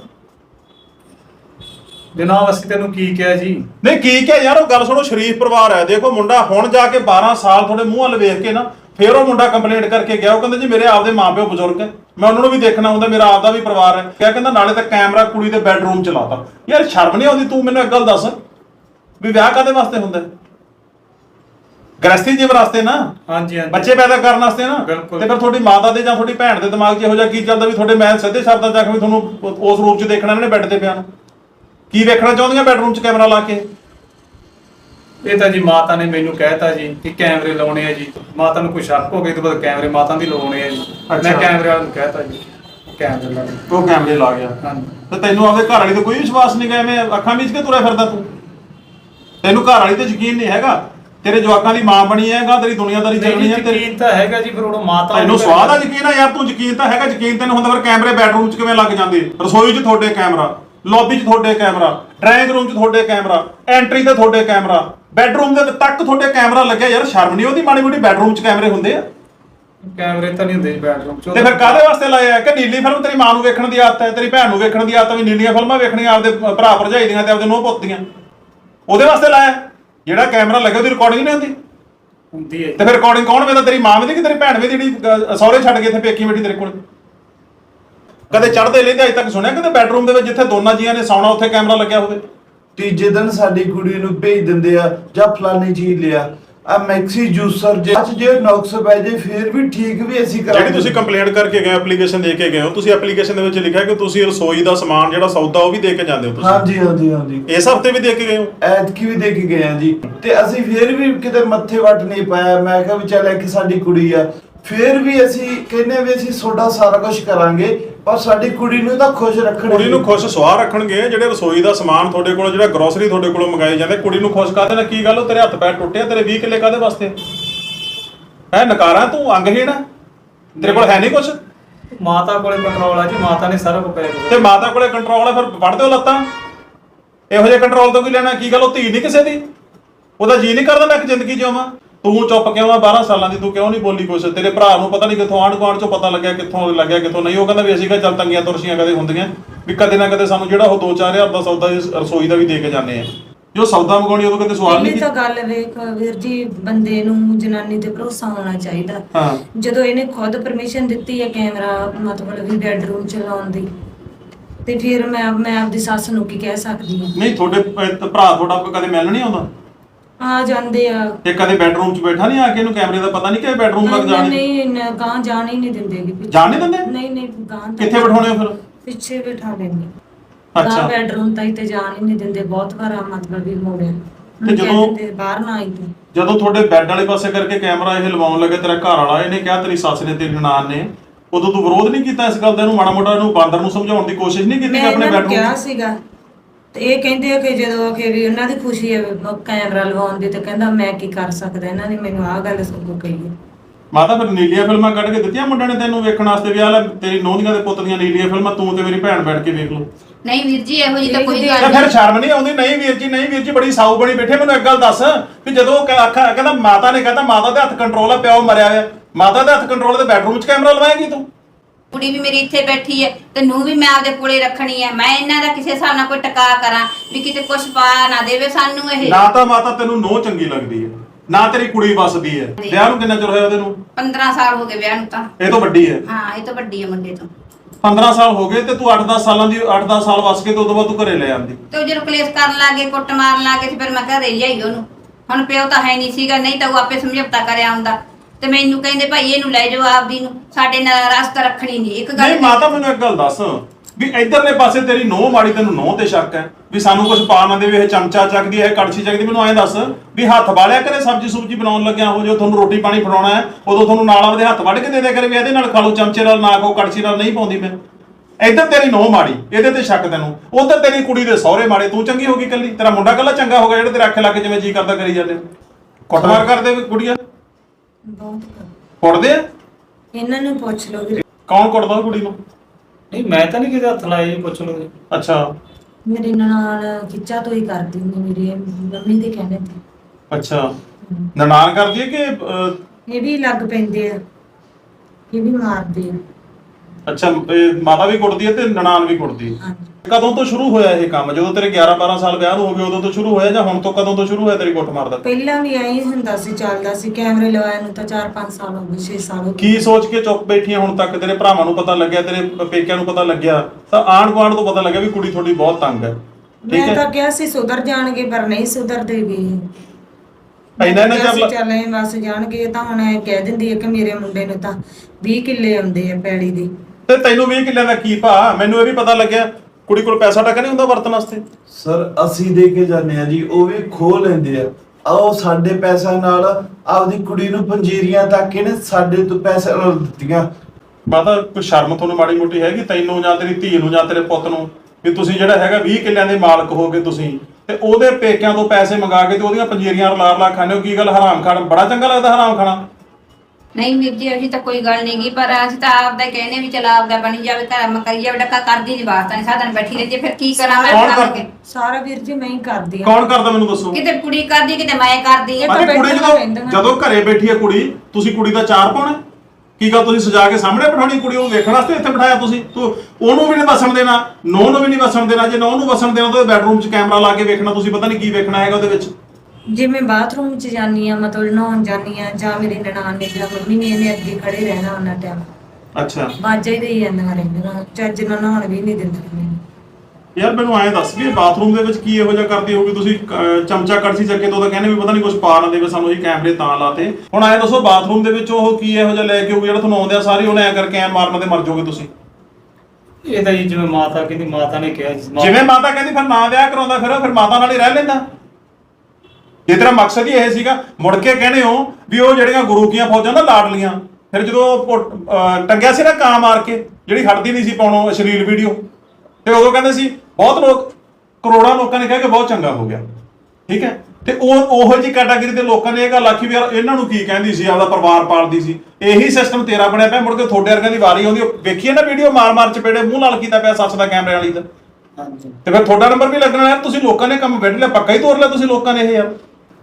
ਜਨਾਬ ਅਸੀਂ ਤੈਨੂੰ ਕੀ ਕਿਹਾ ਜੀ? ਨਹੀਂ ਕੀ ਕਿ ਯਾਰ ਉਹ ਗੱਲ ਸੁਣੋ ਸ਼ਰੀਫ ਪਰਿਵਾਰ ਹੈ। ਦੇਖੋ ਮੁੰਡਾ ਹੁਣ ਜਾ ਕੇ 12 ਸਾਲ ਤੁਹਾਡੇ ਮੂੰਹ ਵੱਲ ਵੇਖ ਕੇ ਨਾ ਫੇਰ ਉਹ ਮੁੰਡਾ ਕੰਪਲੇਂਟ ਕਰਕੇ ਗਿਆ ਉਹ ਕਹਿੰਦਾ ਜੀ ਮੇਰੇ ਆਪਦੇ ਮਾਪਿਓ ਬਜ਼ੁਰਗ ਹੈ ਮੈਂ ਉਹਨਾਂ ਨੂੰ ਵੀ ਦੇਖਣਾ ਹੁੰਦਾ ਮੇਰਾ ਆਪਦਾ ਵੀ ਪਰਿਵਾਰ ਹੈ। ਕਿਹਾ ਕਹਿੰਦਾ ਨਾਲੇ ਤਾਂ ਕੈਮਰਾ ਕੁੜੀ ਦੇ ਬੈੱਡਰੂਮ ਚ ਲਾਤਾ। ਯਾਰ ਸ਼ਰਮ ਨਹੀਂ ਆਉਂਦੀ ਤੂੰ ਮੈਨੂੰ ਇੱਕ ਗੱਲ ਦੱਸ ਵੀ ਵਿਆਹ ਕਾਦੇ ਵਾਸਤੇ ਹੁੰਦਾ? ਗ੍ਰਸਤੀ ਜੀਵਨ ਵਾਸਤੇ ਨਾ। ਹਾਂਜੀ ਹਾਂਜੀ। ਬੱਚੇ ਪੈਦਾ ਕਰਨ ਵਾਸਤੇ ਨਾ। ਬਿਲਕੁਲ। ਤੇ ਫਿਰ ਤੁਹਾਡੀ ਮਾਤਾ ਦੇ ਜਾਂ ਤੁਹਾਡੀ ਭੈਣ ਦੇ ਦਿਮਾਗ 'ਚ ਇਹੋ ਜਿਹਾ ਕੀ ਚੱਲਦਾ ਵੀ ਤੁਹਾਡੇ ਮੈਂ ਸਿੱਧੇ ਸ਼ਬਦਾਂ 'ਚ ਆਖਾਂ ਵੀ ਤੁਹਾਨੂੰ ਉਸ ਰੂਪ 'ਚ ਦੇਖਣਾ ਇਹਨਾਂ ਨੇ ਬੈੱਡ ਤੇ ਪਿਆ ਨੂੰ? ਕੀ ਵੇਖਣਾ ਚਾਹੁੰਦੀਆਂ ਬੈਡਰੂਮ 'ਚ ਕੈਮਰਾ ਲਾ ਕੇ? ਇਹ ਤਾਂ ਜੀ ਮਾਤਾ ਨੇ ਮੈਨੂੰ ਕਹਿਤਾ ਜੀ ਕਿ ਕੈਮਰੇ ਲਾਉਣੇ ਆ ਜੀ। ਮਾਤਾ ਨੂੰ ਕੋਈ ਸ਼ੱਕ ਹੋ ਗਈ ਤਾਂ ਬਾਅਦ ਕੈਮਰੇ ਮਾਤਾ ਦੀ ਲਾਉਣੇ ਆ ਜੀ। ਮੈਂ ਅੱਛਾ। ਕੈਮਰੇ ਵਾਲੇ ਨੂੰ ਕਹਿਤਾ ਜੀ ਕੈਮਰੇ ਲਾ ਲਓ। ਉਹ ਕੈਮਰੇ ਲਾ ਗਿਆ। ਹਾਂਜੀ। ਤੇ ਤੈਨੂੰ ਆਪਦੇ ਘਰ ਵਾਲੀ ਤੇ ਕੋਈ ਵਿਸ਼ਵਾਸ ਨਹੀਂ ਗਾ ਐਵੇਂ ਅੱਖਾਂ ਵਿੱਚ ਕੇ ਤੁਰਿਆ ਫਿਰਦਾ ਤੂੰ? ਤੈਨੂੰ ਘਰ ਵਾਲੀ ਤੇ ਯਕੀਨ ਨਹੀਂ ਹੈਗਾ? ਤੇਰੇ ਜਵਾਕਾਂ ਦੀ ਮਾਂ ਬਣੀ ਹੈਗਾ ਤੇਰੀ ਦੁਨੀਆਦਾਰੀ ਚੱਲਣੀ ਹੈ ਤੇਰੀ ਯਕੀਨ ਤਾਂ ਹੈਗਾ ਜੀ ਫਿਰ ਉਹ ਮਾਤਾ ਤੈਨੂੰ ਸਵਾਦ ਆ ਯਕੀਨ ਆ ਯਾਰ ਤੂੰ? ਯਕੀਨ ਤਾਂ ਹੈਗਾ ਯਕੀਨ ਤੈਨੂੰ ਹੁੰਦਾ ਫਿਰ ਕੈਮਰੇ ਬੈਡਰੂਮ 'ਚ ਕਿਵੇਂ ਲੱਗ ਜਾਂਦੇ? ਰਸੋਈ 'ਚ ਤੁਹਾਡੇ ਕੈਮਰਾ ਲੌਬੀ 'ਚ ਤੁਹਾਡੇ ਕੈਮਰਾ ਡਰਾਇੰਗ ਰੂਮ 'ਚ ਤੁਹਾਡੇ ਕੈਮਰਾ ਐਂਟਰੀ ਤੇ ਤੁਹਾਡੇ ਕੈਮਰਾ। ਬੈਡਰੂਮ ਦੇ ਤੱਕ ਤੁਹਾਡੇ ਕੈਮਰਾ ਲੱਗਿਆ ਯਾਰ ਸ਼ਰਮ ਨਹੀਂ ਉਹਦੀ ਮਾੜੀ ਮੋਟੀ ਬੈਡਰੂਮ 'ਚ ਕੈਮਰੇ ਹੁੰਦੇ ਆ। ਕੈਮਰੇ ਤਾਂ ਨਹੀਂ ਹੁੰਦੇ ਬੈਡਰੂਮ ਚ। ਤੇ ਫਿਰ ਕਾਹਦੇ ਵਾਸਤੇ ਲਾਇਆ ਕਿ ਨੀਲੀ ਫਿਲਮ ਤੇਰੀ ਮਾਂ ਨੂੰ ਵੇਖਣ ਦੀ ਆਦਤ ਹੈ ਤੇਰੀ ਭੈਣ ਨੂੰ ਵੇਖਣ ਦੀ ਆਦਤ ਹੈ ਵੀ ਨੀਲੀਆਂ ਫਿਲਮਾਂ ਵੇਖਣੀਆਂ ਆਪਦੇ ਭਰਾ ਭਰਜਾਈ ਦੀਆਂ ਤੇ ਆਪਦੇ ਨੂੰਹ ਪੁੱਤ ਦੀਆਂ। ਉਹਦੇ ਵਾਸਤੇ ਲਾਇਆ ਜਿਹੜਾ ਕੈਮਰਾ ਲੱਗਿਆ ਉਹਦੀ ਰਿਕਾਰਡਿੰਗ ਨਹੀਂ ਹੁੰਦੀ? ਹੁੰਦੀ ਹੈ ਤੇ ਫਿਰ ਰਿਕਾਰਡਿੰਗ ਕੌਣ ਵੇਦਾ ਤੇਰੀ ਮਾਂ ਵੇਦੀ ਕਿ ਤੇਰੀ ਭੈਣ ਵੇਦੀ ਜਿਹੜੀ ਸਹੁਰੇ ਛੱਡ ਕੇ ਇੱਥੇ ਪੇਕੀ ਬੈਠੀ ਤੇਰੇ ਕੋਲ। ਕਦੇ ਚੜਦੇ ਲੈਂਦੇ ਅਜੇ ਤੱਕ ਸੁਣਿਆ? ਕਦੇ ਬੈਡਰੂਮ ਦੇ ਵਿੱਚ ਜਿੱਥੇ ਦੋਨਾਂ ਜੀਆਂ ਨੇ ਸੌਣਾ ਉੱਥੇ ਕੈਮਰਾ ਲੱਗਿਆ ਹੋਵੇ? ਤੀਜੇ ਦਿਨ ਸਾਡੀ ਕੁੜੀ ਨੂੰ ਭੇਜ ਦਿੰਦੇ ਆ ਜਾਂ ਫਲਾਨੀ ਚੀਜ਼ ਲਿਆ। ਆ ਮੈਕਸੀ ਜੂਸਰ ਜੇ ਅੱਜ ਜੇ ਨੁਕਸ ਪੈ ਜੇ ਫਿਰ ਵੀ ਠੀਕ ਵੀ ਅਸੀਂ ਕਰਾਂਗੇ। ਜਿਹੜੀ ਤੁਸੀਂ ਕੰਪਲੇਂਟ ਕਰਕੇ ਗਏ ਐਪਲੀਕੇਸ਼ਨ ਦੇ ਕੇ ਗਏ ਹੋ ਤੁਸੀਂ ਐਪਲੀਕੇਸ਼ਨ ਦੇ ਵਿੱਚ ਲਿਖਿਆ ਕਿ ਤੁਸੀਂ ਰਸੋਈ ਦਾ ਸਮਾਨ ਜਿਹੜਾ ਸੌਦਾ ਉਹ ਵੀ ਦੇ ਕੇ ਜਾਂਦੇ ਹੋ ਤੁਸੀਂ? ਹਾਂਜੀ ਹਾਂਜੀ ਹਾਂਜੀ। ਇਸ ਹਫ਼ਤੇ ਵੀ ਦੇ ਕੇ ਗਏ ਹੋ? ਐਤਕੀ ਵੀ ਦੇ ਕੇ ਗਏ ਆ ਜੀ। ਤੇ ਅਸੀਂ ਫਿਰ ਵੀ ਕਿਤੇ ਮੱਥੇ ਵੱਟ ਨਹੀਂ ਪਾਇਆ। ਮੈਂ ਕਿਹਾ ਵੀ ਚੱਲ ਇੱਕ ਸਾਡੀ ਕੁੜੀ ਆ ਫਿਰ ਵੀ ਅਸੀਂ ਕਹਿੰਦੇ ਵੀ ਅਸੀਂ ਤੁਹਾਡਾ ਸਾਰਾ ਕੁਝ ਕਰਾਂਗੇ ਪਰ ਸਾਡੀ ਕੁੜੀ ਨੂੰ ਤਾਂ ਖੁਸ਼ ਰੱਖਣਾ ਕੁੜੀ ਨੂੰ ਖੁਸ਼ ਸਵਾਹ ਰੱਖਣਗੇ ਜਿਹੜੇ ਰਸੋਈ ਦਾ ਸਮਾਨ ਤੁਹਾਡੇ ਕੋਲ ਜਿਹੜਾ ਗਰੋਸਰੀ ਤੁਹਾਡੇ ਕੋਲੋਂ ਮੰਗਾਏ ਜਾਂਦੇ ਕੁੜੀ ਨੂੰ ਖੁਸ਼ ਕਰਦੇ ਨਾ ਕੀ ਗੱਲ ਉਹ ਤੇਰੇ ਹੱਥ ਪੈਰ ਟੁੱਟੇ ਆ, ਤੇਰੇ 20 ਕਿੱਲੇ ਕਾਦੇ ਵਾਸਤੇ? ਹੈ ਨਕਾਰਾ ਤੂੰ ਅੰਗਹੀਣ ਆ? ਤੇਰੇ ਕੋਲ ਹੈ ਨਹੀਂ ਕੁਛ? ਮਾਤਾ ਕੋਲੇ ਕੰਟਰੋਲ ਆ ਜੀ ਮਾਤਾ ਨੇ ਸਾਰਾ ਕੁਝ ਕਰਿਆ ਤੇ ਮਾਤਾ ਕੋਲੇ ਕੰਟਰੋਲ ਹੈ ਫਿਰ ਵੜ ਦਿਓ ਲੱਤਾਂ। ਇਹੋ ਜਿਹੇ ਕੰਟਰੋਲ ਤੋਂ ਕੀ ਲੈਣਾ? ਕੀ ਗੱਲ ਉਹ ਧੀ ਨਹੀਂ ਕਿਸੇ ਦੀ? ਉਹਦਾ ਜੀ ਨਹੀਂ ਕਰਦਾ ਮੈਂ ਇੱਕ ਜ਼ਿੰਦਗੀ ਜਿਉਵਾਂ। ਤੂੰ ਚੁੱਪ ਕਿਉਂ ਆ? 12 ਸਾਲਾਂ ਦੀ ਤੂੰ ਕਿਉਂ ਨਹੀਂ ਬੋਲੀ ਕੁਛ? ਤੇਰੇ ਭਰਾ ਨੂੰ ਪਤਾ ਨਹੀਂ ਕਿੱਥੋਂ ਆਂਢ ਗੁਆਂਢ ਚੋਂ ਪਤਾ ਲੱਗਿਆ ਕਿੱਥੋਂ ਲੱਗਿਆ ਕਿੱਥੋਂ ਨਹੀਂ। ਉਹ ਕਹਿੰਦਾ ਵੀ ਅਸੀਂ ਕਾ ਚੱਲ ਤੰਗੀਆਂ ਤੁਰਸ਼ੀਆਂ ਕਦੇ ਹੁੰਦੀਆਂ। ਵੀ ਕਦੇ ਨਾ ਕਦੇ ਸਾਨੂੰ ਜਿਹੜਾ ਉਹ 2-4000 ਦਾ ਸੌਦਾ ਇਸ ਰਸੋਈ ਦਾ ਵੀ ਦੇ ਕੇ ਜਾਂਦੇ ਆ। ਜੋ ਸੌਦਾ ਮੰਗਾਉਣੀ ਉਦੋਂ ਕਦੇ ਸਵਾਲ ਨਹੀਂ ਪਹਿਲੇ ਤਾਂ ਗੱਲ ਵੇਖ ਵੀਰ ਜੀ ਬੰਦੇ ਨੂੰ ਜਨਾਨੀ ਤੇ ਭਰੋਸਾ ਹੋਣਾ ਚਾਹੀਦਾ। ਹਾਂ। ਜਦੋਂ ਇਹਨੇ ਖੁਦ ਪਰਮਿਸ਼ਨ ਦਿੱਤੀ ਹੈ ਕੈਮਰਾ ਮਤਲਬ ਵੀ ਬੈੱਡਰੂਮ ਚ ਲਾਉਣ ਦੀ ਤੇ ਫਿਰ ਮੈਂ ਮੈਂ ਆਪਦੀ ਸੱਸ ਨੂੰ ਕੀ ਕਹਿ ਸਕਦੀ ਹਾਂ? ਨਹੀਂ ਤੁਹਾਡੇ ਅਹ, ਭਰਾ ਤੁਹਾਡਾ ਕਦੇ ਮਿਲਣ ਨਹੀਂ ਆਉਂਦਾ? ਆ ਜਾਂਦੇ ਆ। ਇਹ ਕਦੇ ਬੈਡਰੂਮ 'ਚ ਬੈਠਾ ਨਹੀਂ ਆ ਕੇ ਇਹਨੂੰ ਕੈਮਰੇ ਦਾ ਪਤਾ ਨਹੀਂ ਕਿ ਬੈਡਰੂਮ ਲੱਗ ਨਹੀਂ ਜਾਣੇ ਨਹੀਂ ਗਾਂ ਜਾਣ ਹੀ ਨਹੀਂ ਦਿੰਦੇ ਗੇ। ਪਿੱਛੇ। ਜਾਣ ਨਹੀਂ ਦਿੰਦੇ? ਨਹੀਂ ਨਹੀਂ ਗਾਂ ਤਾਂ ਕਿੱਥੇ ਬਿਠਾਉਣੇ ਹੋ ਫਿਰ? ਪਿੱਛੇ ਬਿਠਾ ਲੈਂਦੇ। ਅੱਛਾ। ਗਾਂ ਬੈੱਡਰੂਮ ਤਾਈ ਤੇ ਜਾਣ ਹੀ ਨਹੀਂ ਦਿੰਦੇ। ਬਹੁਤ ਵਾਰ ਆ ਮਤਲਬ ਵੀ ਮੋੜਿਆ। ਤੇ ਜਦੋਂ- ਤੇ ਬਾਹਰ ਨਾ ਆਈ ਤੂੰ। ਜਦੋਂ ਤੁਹਾਡੇ ਬੈੱਡ ਵਾਲੇ ਪਾਸੇ ਕਰਕੇ ਕੈਮਰਾ ਇਹ ਲਵਾਉਣ ਲੱਗੇ ਤੇਰਾ ਘਰ ਵਾਲਾ ਇਹਨੇ ਕਿਹਾ ਤੇਰੀ ਸੱਸ ਨੇ ਤੇਰੀ ਨਨਾਣ ਨੇ ਉਦੋਂ ਤੂੰ ਵਿਰੋਧ ਨਹੀਂ ਕੀਤਾ ਇਸ ਗੱਲ ਦਾ? ਇਹਨੂੰ ਮਾੜਾ ਮੋਟਾ ਇਹਨੂੰ ਬਾਂਦਰ ਨੂੰ ਸਮਝਾਉਣ ਦੀ ਕੋਸ਼ਿਸ਼ ਨਹੀਂ ਕੀਤੀ ਕਿ ਆਪਣੇ ਇਹਨਾਂ ਨੂੰ ਕਿਹਾ ਬੈਡਰੂਮ ਸੀਗਾ। ਤੇ ਇਹ ਕਹਿੰਦੇ ਆ ਕਿ ਜਦੋਂ ਕਿ ਵੀ ਉਹਨਾਂ ਦੀ ਖੁਸ਼ੀ ਹੈ ਕੈਮਰਾ ਲਵਾਉਣ ਦੀ ਤੇ ਕਹਿੰਦਾ ਮੈਂ ਕੀ ਕਰ ਸਕਦਾ ਇਹਨਾਂ ਨੇ ਮੈਨੂੰ ਆਹ ਗੱਲ ਸਗੋਂ ਕਹੀ ਹੈ ਮਾਤਾ ਫਿਰ ਨੀਲੀਆਂ ਫਿਲਮਾਂ ਕੱਢ ਕੇ ਦਿੱਤੀਆਂ ਮੁੰਡਿਆਂ ਨੇ ਤੈਨੂੰ ਵੇਖਣ ਵਾਸਤੇ ਵੀ? ਆਹ ਲੈ ਤੇਰੀ ਨੋਹਦੀਆਂ ਦੇ ਪੁੱਤ ਦੀਆਂ ਨੀਲੀਆਂ ਫਿਲਮਾਂ ਤੂੰ ਤੇ ਮੇਰੀ ਭੈਣ ਬੈਠ ਕੇ ਵੇਖ ਲਓ। ਨਹੀਂ ਵੀਰ ਜੀ ਇਹੋ ਜੀ ਤਾਂ ਕੋਈ ਗੱਲ ਤੇ ਨਹੀਂ। ਫਿਰ ਸ਼ਰਮ ਨਹੀਂ ਆਉਂਦੀ? ਨਹੀਂ ਵੀਰ ਜੀ ਨਹੀਂ ਵੀਰ ਜੀ ਬੜੀ ਸਾਊ ਬਣੀ ਬੈਠੇ ਮੈਨੂੰ ਇੱਕ ਗੱਲ ਦੱਸ ਵੀ ਜਦੋਂ ਉਹ ਆਖਾ ਕਹਿੰਦਾ ਮਾਤਾ ਨੇ ਕਹਿੰਦਾ ਮਾਤਾ ਦੇ ਹੱਥ ਕੰਟਰੋਲ ਆ ਪਿਓ ਮਰਿਆ ਹੋਇਆ। ਮਾਤਾ ਦੇ ਹੱਥ ਕੰਟਰੋਲ ਤੇ ਬੈਡਰੂਮ 'ਚ ਕੈਮਰਾ ਲਵਾਏਗੀ ਤੂੰ? ਕੁੜੀ ਵੀ ਮੇਰੀ ਇੱਥੇ ਬੈਠੀ ਹੈ ਤੇ ਨੂੰ ਵੀ ਮੈਂ ਆਪਦੇ ਕੋਲੇ ਰੱਖਣੀ ਹੈ। ਮੈਂ ਇਹਨਾਂ ਦਾ ਕਿਸੇ ਹਿਸਾਬ ਨਾਲ ਕੋਈ ਟਕਾ ਕਰਾਂ ਵੀ ਕਿਤੇ ਕੁਛ ਪਾ ਨਾ ਦੇਵੇ ਸਾਨੂੰ ਇਹ। ਨਾ ਤਾਂ ਮਾਤਾ ਤੈਨੂੰ ਨੋ ਚੰਗੀ ਲੱਗਦੀ ਹੈ ਨਾ ਤੇਰੀ ਕੁੜੀ ਵੱਸਦੀ ਹੈ। ਵਿਆਹ ਨੂੰ ਕਿੰਨਾ ਚਿਰ ਹੋਇਆ ਉਹਦੇ ਨੂੰ 15 ਸਾਲ ਹੋ ਗਏ ਵਿਆਹ ਨੂੰ ਤਾਂ। ਇਹ ਤੋਂ ਵੱਡੀ ਹੈ? ਹਾਂ ਇਹ ਤਾਂ ਵੱਡੀ ਹੈ ਮੁੰਡੇ ਤੋਂ। 15 ਸਾਲ ਹੋ ਗਏ ਤੇ ਤੂੰ 8-10 ਸਾਲਾਂ ਦੀ 8-10 ਸਾਲ ਵਸ ਕੇ ਤੇ ਉਦੋਂ ਬਾਅਦ ਤੂੰ ਘਰੇ ਲੈ ਆਂਦੀ। ਤੇ ਉਹ ਜਦੋਂ ਕਲੇਸ਼ ਕਰਨ ਲੱਗੇ ਕੁੱਟ ਮਾਰਨ ਲੱਗੇ ਤੇ ਫਿਰ ਮੈਂ ਘਰੇ ਲਿਆਈ ਉਹਨੂੰ। ਹੁਣ ਪਿਓ ਤਾਂ ਹੈ ਨਹੀਂ ਸੀਗਾ ਨਹੀਂ ਤਾਂ ਉਹ ਆਪੇ ਸਮਝੌਤਾ ਕਰਿਆ ਆਉਂਦਾ ਤੇ ਮੈਨੂੰ ਕਹਿੰਦੇ ਭਾਈ ਇਹਨੂੰ ਲੈ ਜਾਓ ਆਪਦੀ ਨੂੰ ਸਾਡੇ ਨਾਲ ਰਸਤਾ ਰੱਖਣੀ ਨਹੀਂ ਇੱਕ ਗੱਲ ਨਹੀਂ ਮਾਤਾ ਮੈਨੂੰ ਇੱਕ ਗੱਲ ਦੱਸ ਵੀ ਇਧਰਲੇ ਪਾਸੇ ਤੇਰੀ ਨੋਹ ਮਾੜੀ ਤੈਨੂੰ ਨੋਹ ਤੇ ਸ਼ੱਕ ਹੈ ਵੀ ਸਾਨੂੰ ਕੁਝ ਪਾ ਨਾ ਦੇਵੇ ਇਹ ਚਮਚਾ ਚੱਕਦੀ ਹੈ ਇਹ ਕੜਛੀ ਚੱਕਦੀ ਮੈਨੂੰ ਐਂ ਦੱਸ ਵੀ ਹੱਥ ਵਾਲਿਆ ਕਰੇ ਸਬਜੀ ਸੁਬਜੀ ਬਣਾਉਣ ਲੱਗਿਆ ਹੋ ਜੋ ਤੁਹਾਨੂੰ ਰੋਟੀ ਪਾਣੀ ਫੜਾਉਣਾ ਹੈ ਉਦੋਂ ਤੁਹਾਨੂੰ ਨਾਲ ਆਪਦੇ ਹੱਥ ਵੱਢ ਕੇ ਦੇ ਦਿਆ ਕਰੇ ਵੀ ਇਹਦੇ ਨਾਲ ਖਾ ਲਓ ਚਮਚੇ ਨਾਲ ਨਾ ਖਾਓ ਕੜਛੀ ਨਾਲ ਨਹੀਂ ਪਾਉਂਦੀ ਮੈਂ। ਇੱਧਰ ਤੇਰੀ ਨੋਹ ਮਾੜੀ ਇਹਦੇ ਤੇ ਸ਼ੱਕ ਤੈਨੂੰ। ਉਧਰ ਤੇਰੀ ਕੁੜੀ ਦੇ ਸਹੁਰੇ ਮਾੜੇ ਤੂੰ ਚੰਗੀ ਹੋ ਗਈ ਕੱਲੀ ਤੇਰਾ ਮੁੰਡਾ ਕੱਲਾ ਚੰਗਾ ਹੋ ਗਿਆ ਜਿਹੜਾ ਤੇਰੇ ਅੱਖੇ ਲੱਗ ਜਿਵੇਂ ਜੀ ਕਰਦਾ ਕਰੀ ਜਾਂਦੇ। ਕੁੱਟਮਾਰ ਕਰਦੇ ਵੀ ਕੁੜੀਆਂ। ਬਹੁਤ ਕੁੱਟਦੇ ਆ? ਇਹਨਾਂ ਨੂੰ ਪੁੱਛ ਲਓ ਵੀਰ। ਕੌਣ ਕੁੱਟਦਾ ਕੁੜੀ ਨੂੰ? ਨਹੀਂ ਮੈਂ ਤਾਂ ਨਹੀਂ ਕਿਤੇ ਹੱਥ ਲਾਏ ਜੀ ਪੁੱਛ ਲਓ ਜੀ ਅੱਛਾ। ਮੇਰੇ ਨਾਲ ਖਿੱਚਾ ਤੋਂ ਹੀ ਕਰਦੀ ਹੁੰਦੀ ਮੇਰੀ ਮੰਮੀ ਦੇ ਕਹਿੰਦੇ ਤੇ। ਅੱਛਾ। ਨਨਾਣ ਕਰਦੀ ਹੈ ਕਿ ਅਹ, ਇਹ ਵੀ ਲੱਗ ਪੈਂਦੇ ਆ। ਇਹ ਵੀ ਮਾਰਦੇ ਆ। ਅੱਛਾ ਇਹ ਮਾਤਾ ਵੀ ਕੁੱਟਦੀ ਹੈ ਤੇ ਨਨਾਣ ਵੀ ਕੁੱਟਦੀ ਹੈ ਹਾਂਜੀ। ਕਦੋਂ ਤੋਂ ਸ਼ੁਰੂ ਹੋਇਆ ਇਹ ਕੰਮ? ਜਦੋਂ ਤੇਰੇ 11 12 ਸਾਲ ਵਿਆਹ ਨੂੰ ਹੋ ਗਏ ਉਦੋਂ ਤੋਂ ਸ਼ੁਰੂ ਹੋਇਆ ਜਾਂ ਹੁਣ ਤੋਂ ਕਦੋਂ ਤੋਂ ਸ਼ੁਰੂ ਹੋਇਆ ਤੇਰੀ ਕੁੱਟ ਮਾਰਦਾ ਪਹਿਲਾਂ ਵੀ ਐਂ ਹੀ ਹੁੰਦਾ ਸੀ ਚੱਲਦਾ ਸੀ ਕੈਮਰੇ ਲਵਾਇਆ ਨੂੰ ਤਾਂ 4-5 ਸਾਲ ਹੋ ਗਏ 6 ਸਾਲ ਹੋ ਗਏ। ਕੀ ਸੋਚ ਕੇ ਚੁੱਪ ਬੈਠੀਆਂ ਹੁਣ ਤੱਕ? ਤੇਰੇ ਭਰਾਵਾਂ ਨੂੰ ਪਤਾ ਲੱਗਿਆ ਤੇਰੇ ਪੇਕਿਆਂ ਨੂੰ ਪਤਾ ਲੱਗਿਆ ਤਾਂ ਆਂਢ ਗੁਆਂਢ ਤੋਂ ਪਤਾ ਲੱਗਿਆ ਵੀ ਕੁੜੀ ਤੁਹਾਡੀ ਬਹੁਤ ਤੰਗ ਹੈ। ਠੀਕ ਮੈਂ ਹੈ? ਤਾਂ ਕਿਹਾ ਸੀ ਸੁਧਰ ਜਾਣਗੇ ਪਰ ਨਹੀਂ ਸੁਧਰਦੇ ਵੀ। ਇਹਨਾਂ ਨੇ ਕਿਹਾ ਜਦ ਚੱਲੇ ਬਸ ਜਾਣਗੇ ਇਹ ਤਾਂ ਹੁਣ ਇਹ ਕਹਿ ਦਿੰਦੀ ਹੈ ਕਿ ਮੇਰੇ ਮੁੰਡੇ ਨੂੰ ਤਾਂ 20 ਕਿੱਲੇ ਆਉਂਦੇ ਆ ਪੈਲੀ ਦੇ। ਤੇ ਤੈਨੂੰ 20 ਕਿੱਲਿਆਂ ਦਾ ਕੀ ਭਾ ਮੈਨੂੰ ਇਹ ਵੀ ਪਤਾ ਲੱਗਿਆ ਕੁੜੀ ਕੋਲ ਪੈਸਾ ਟਕਾ ਨਹੀਂ ਹੁੰਦਾ ਵਰਤਣ ਵਾਸਤੇ? ਸਰ ਅਸੀਂ ਦੇ ਕੇ ਜਾਂਦੇ ਆ ਜੀ ਉਹ ਵੀ ਖੋ ਲੈਂਦੇ ਆ। ਆਓ ਸਾਡੇ ਪੈਸਾ ਨਾਲ ਆਪਦੀ ਕੁੜੀ ਨੂੰ ਪੰਜੀਰੀਆਂ ਤੱਕ ਇਹਨੇ ਸਾਡੇ ਤੋਂ ਪੈਸੇ ਨਾਲ ਦਿੱਤੀਆਂ। ਮਾਤਾ ਕੋਈ ਸ਼ਰਮ ਤੁਹਾਨੂੰ ਮਾੜੀ ਮੋਟੀ ਹੈਗੀ? ਤੈਨੂੰ ਜਾਂ ਤੇਰੀ ਧੀ ਨੂੰ ਜਾਂ ਤੇਰੇ ਪੁੱਤ ਨੂੰ? ਵੀ ਤੁਸੀਂ ਜਿਹੜਾ ਹੈਗਾ 20 ਕਿੱਲਿਆਂ ਦੇ ਮਾਲਕ ਹੋਗੇ ਤੁਸੀਂ। ਤੇ ਉਹਦੇ ਪੇਕਿਆਂ ਤੋਂ ਪੈਸੇ ਮੰਗਾ ਕੇ ਤੇ ਉਹਦੀਆਂ ਪੰਜੀਰੀਆਂ ਰਲਾ ਰਲਾ ਖਾਣੇ ਹੋ ਕੀ ਗੱਲ? ਹਰਾਮ ਖਾਣਾ ਬੜਾ ਚੰਗਾ ਲੱਗਦਾ ਹਰਾਮ ਖਾਣਾ। ਨਹੀਂ ਵੀਰ ਜੀ ਅਸੀਂ ਤਾਂ ਕੋਈ ਗੱਲ ਨਹੀਂ ਗੀ ਪਰ ਅਸੀਂ ਤਾਂ ਆਪਦਾ ਕਹਿੰਦੇ ਵੀ ਚਲ ਆਪਦਾ ਬਣੀ ਜਾਵੇ ਘਰ ਮ ਕਰੀ ਜਾਵੇ ਡੱਕਾ ਕਰਦੀ ਨਹੀਂ ਵਾਸਤਾ ਨਹੀਂ ਸਾਧਨ ਬੈਠੀ ਰਹਿੰਦੀ ਫਿਰ ਕੀ ਕਰਾਂ ਮੈਂ ਕੌਣ ਕਰ- ਕੇ ਸਾਰਾ ਵੀਰ ਜੀ ਮੈਂ ਹੀ ਕਰਦੀ ਆ ਕੌਣ ਕਰਦਾ ਮੈਨੂੰ ਦੱਸੋ? ਕਿਤੇ ਕੁੜੀ ਕਰਦੀ ਕਿਤੇ ਮੈਂ ਕਰਦੀ ਇਹ ਆ ਤਾਂ ਕੁੜੀ ਬੈਠੀਆਂ ਜਦੋਂ ਰਹਿੰਦੀਆਂ। ਜਦੋਂ ਘਰੇ ਬੈਠੀ ਹੈ ਕੁੜੀ ਤੁਸੀਂ ਕੁੜੀ ਦਾ ਚਾਰ ਪਾਉਣਾ ਕੀ ਗੱਲ ਤੁਸੀਂ ਸਜਾ ਕੇ ਸਾਹਮਣੇ ਬਿਠਾਉਣੀ ਕੁੜੀ ਨੂੰ? ਵੇਖਣ ਵਾਸਤੇ ਇੱਥੇ ਬਿਠਾਇਆ ਤੁਸੀਂ? ਤੂੰ ਉਹਨੂੰ ਵੀ ਨਹੀਂ ਵਸਣ ਦੇਣਾ ਨੌ ਨੂੰ ਵੀ ਨਹੀਂ ਵਸਣ ਦੇਣਾ ਜੇ ਨੌ ਨੂੰ ਵਸਣ ਦੇਣਾ ਤਾਂ ਬੈਡਰੂਮ 'ਚ ਕੈਮਰਾ ਲਾ ਕੇ ਵੇਖਣਾ ਤੁਸੀਂ ਪਤਾ ਨਹੀਂ ਕੀ ਵੇਖਣਾ ਹੈਗਾ ਉਹਦੇ ਵਿੱਚ। ਜੇ ਮੈਂ ਬਾਥਰੂਮ 'ਚ ਜਾਨੀ ਆ ਮਤਲਬ ਨਹਾਉਣ ਜਾਨੀ ਆ ਜਾਂ ਮੇਰੀ ਨਨਾਣ ਨੇ ਜਾਂ ਮੰਮੀ ਨੇ ਇਹਨੇ ਅੱਗੇ ਖੜੇ ਰਹਿਣਾ ਉਹਨਾਂ ਟਾਈਮ ਅੱਛਾ। ਬਾਜਾਂ ਹੀ ਦੇਈ ਜਾਂਦੀਆਂ ਰਹਿੰਦੀਆਂ। ਚੱਜ ਨਾਲ ਨਹਾਉਣ ਵੀ ਨਹੀਂ ਮੈਨੂੰ ਯਾਰ ਮੈਨੂੰ ਐਂ ਦੱਸ ਵੀ ਬਾਥਰੂਮ ਦੇ ਵਿੱਚ ਕੀ ਇਹੋ ਜਿਹਾ ਕਰਦੀ ਹੋਊਗੀ? ਤੁਸੀਂ ਅਹ, ਚਮਚਾ ਕੜਛੀ ਚੱਕੇ ਤੋਂ ਤਾਂ ਕਹਿੰਦੇ ਵੀ ਪਤਾ ਨਹੀਂ ਕੁਝ ਪਾ ਨਾ ਦੇਵੇ ਸਾਨੂੰ ਇਹ ਕੈਮਰੇ ਤਾਂ ਲਾਤੇ। ਹੁਣ ਐਂ ਦੱਸੋ ਬਾਥਰੂਮ ਦੇ ਵਿੱਚ ਉਹ ਕੀ ਇਹੋ ਜਿਹਾ ਲੈ ਕੇ ਆਊਗੀ? ਜਿਹੜਾ ਤੁਹਾਨੂੰ ਆਉਂਦਿਆ ਸਾਰੀ ਉਹਨੇ ਐਂ ਕਰਕੇ ਐਂ ਮਾਰਨ ਦੇ ਮਰ ਜਾਓਗੇ ਤੁਸੀਂ। ਇਹ ਤਾਂ ਜੀ ਜਿਵੇਂ ਮਾਤਾ ਕਹਿੰਦੀ ਮਾਤਾ ਨੇ ਕਿਹਾ ਜਿਵੇਂ ਮਾਤਾ ਕਹਿੰਦੀ ਫਿਰ ਨਾ ਵਿਆਹ ਕਰਾਉਂਦਾ ਫਿਰ ਫਿਰ ਮਾਤਾ ਨਾਲ ਹੀ ਰਹਿ ਲੈਂਦਾ। ਜੇ ਤੇਰਾ ਮਕਸਦ ਹੀ ਇਹ ਸੀਗਾ ਮੁੜ ਕੇ ਕਹਿੰਦੇ ਹੋ ਵੀ ਉਹ ਜਿਹੜੀਆਂ ਗੁਰੂ ਕੀਆਂ ਫੌਜਾਂ ਦਾ ਲਾਡਲੀਆਂ ਫਿਰ ਜਦੋਂ ਉਹ ਟੰਗਿਆ ਸੀ ਨਾ ਕਾਂ ਮਾਰ ਕੇ ਜਿਹੜੀ ਹਟਦੀ ਨਹੀਂ ਸੀ ਪਾਉਣੋਂ ਅਸ਼ਲੀਲ ਵੀਡੀਓ ਤੇ ਉਦੋਂ ਕਹਿੰਦੇ ਸੀ ਬਹੁਤ ਲੋਕ ਕਰੋੜਾਂ ਲੋਕਾਂ ਨੇ ਕਿਹਾ ਕਿ ਬਹੁਤ ਚੰਗਾ ਹੋ ਗਿਆ। ਠੀਕ ਹੈ? ਤੇ ਉਹ ਉਹੋ ਜੀ ਕੈਟਾਗਰੀ ਦੇ ਲੋਕਾਂ ਨੇ ਇਹ ਗੱਲ ਆਖੀ ਵੀ ਯਾਰ ਇਹਨਾਂ ਨੂੰ ਕੀ ਕਹਿੰਦੀ ਸੀ ਆਪਦਾ ਪਰਿਵਾਰ ਪਾਲਦੀ ਸੀ। ਇਹੀ ਸਿਸਟਮ ਤੇਰਾ ਬਣਿਆ ਪਿਆ ਮੁੜ ਕੇ ਤੁਹਾਡੇ ਵਰਗਿਆਂ ਦੀ ਵਾਰੀ ਆਉਂਦੀ ਉਹ ਵੇਖੀਏ ਨਾ ਵੀਡੀਓ ਮਾਰ ਮਾਰ ਚਪੇੜੇ ਮੂੰਹ ਨਾਲ ਕੀਤਾ ਪਿਆ ਸੱਸ ਦਾ ਕੈਮਰੇ ਵਾਲੀ ਦਾ। ਹਾਂਜੀ। ਤੇ ਫਿਰ ਤੁਹਾਡਾ ਨੰਬਰ ਵੀ ਲੱਗਣਾ ਯਾਰ ਤੁਸੀਂ ਲੋਕਾਂ ਨੇ ਕੰਮ ਵੱਢ ਲਿਆ ਪੱਕਾ ਹੀ ਤੋੜ ਲਿਆ ਤੁਸੀਂ ਲੋਕਾਂ ਨੇ ਇਹ ਯਾਰ।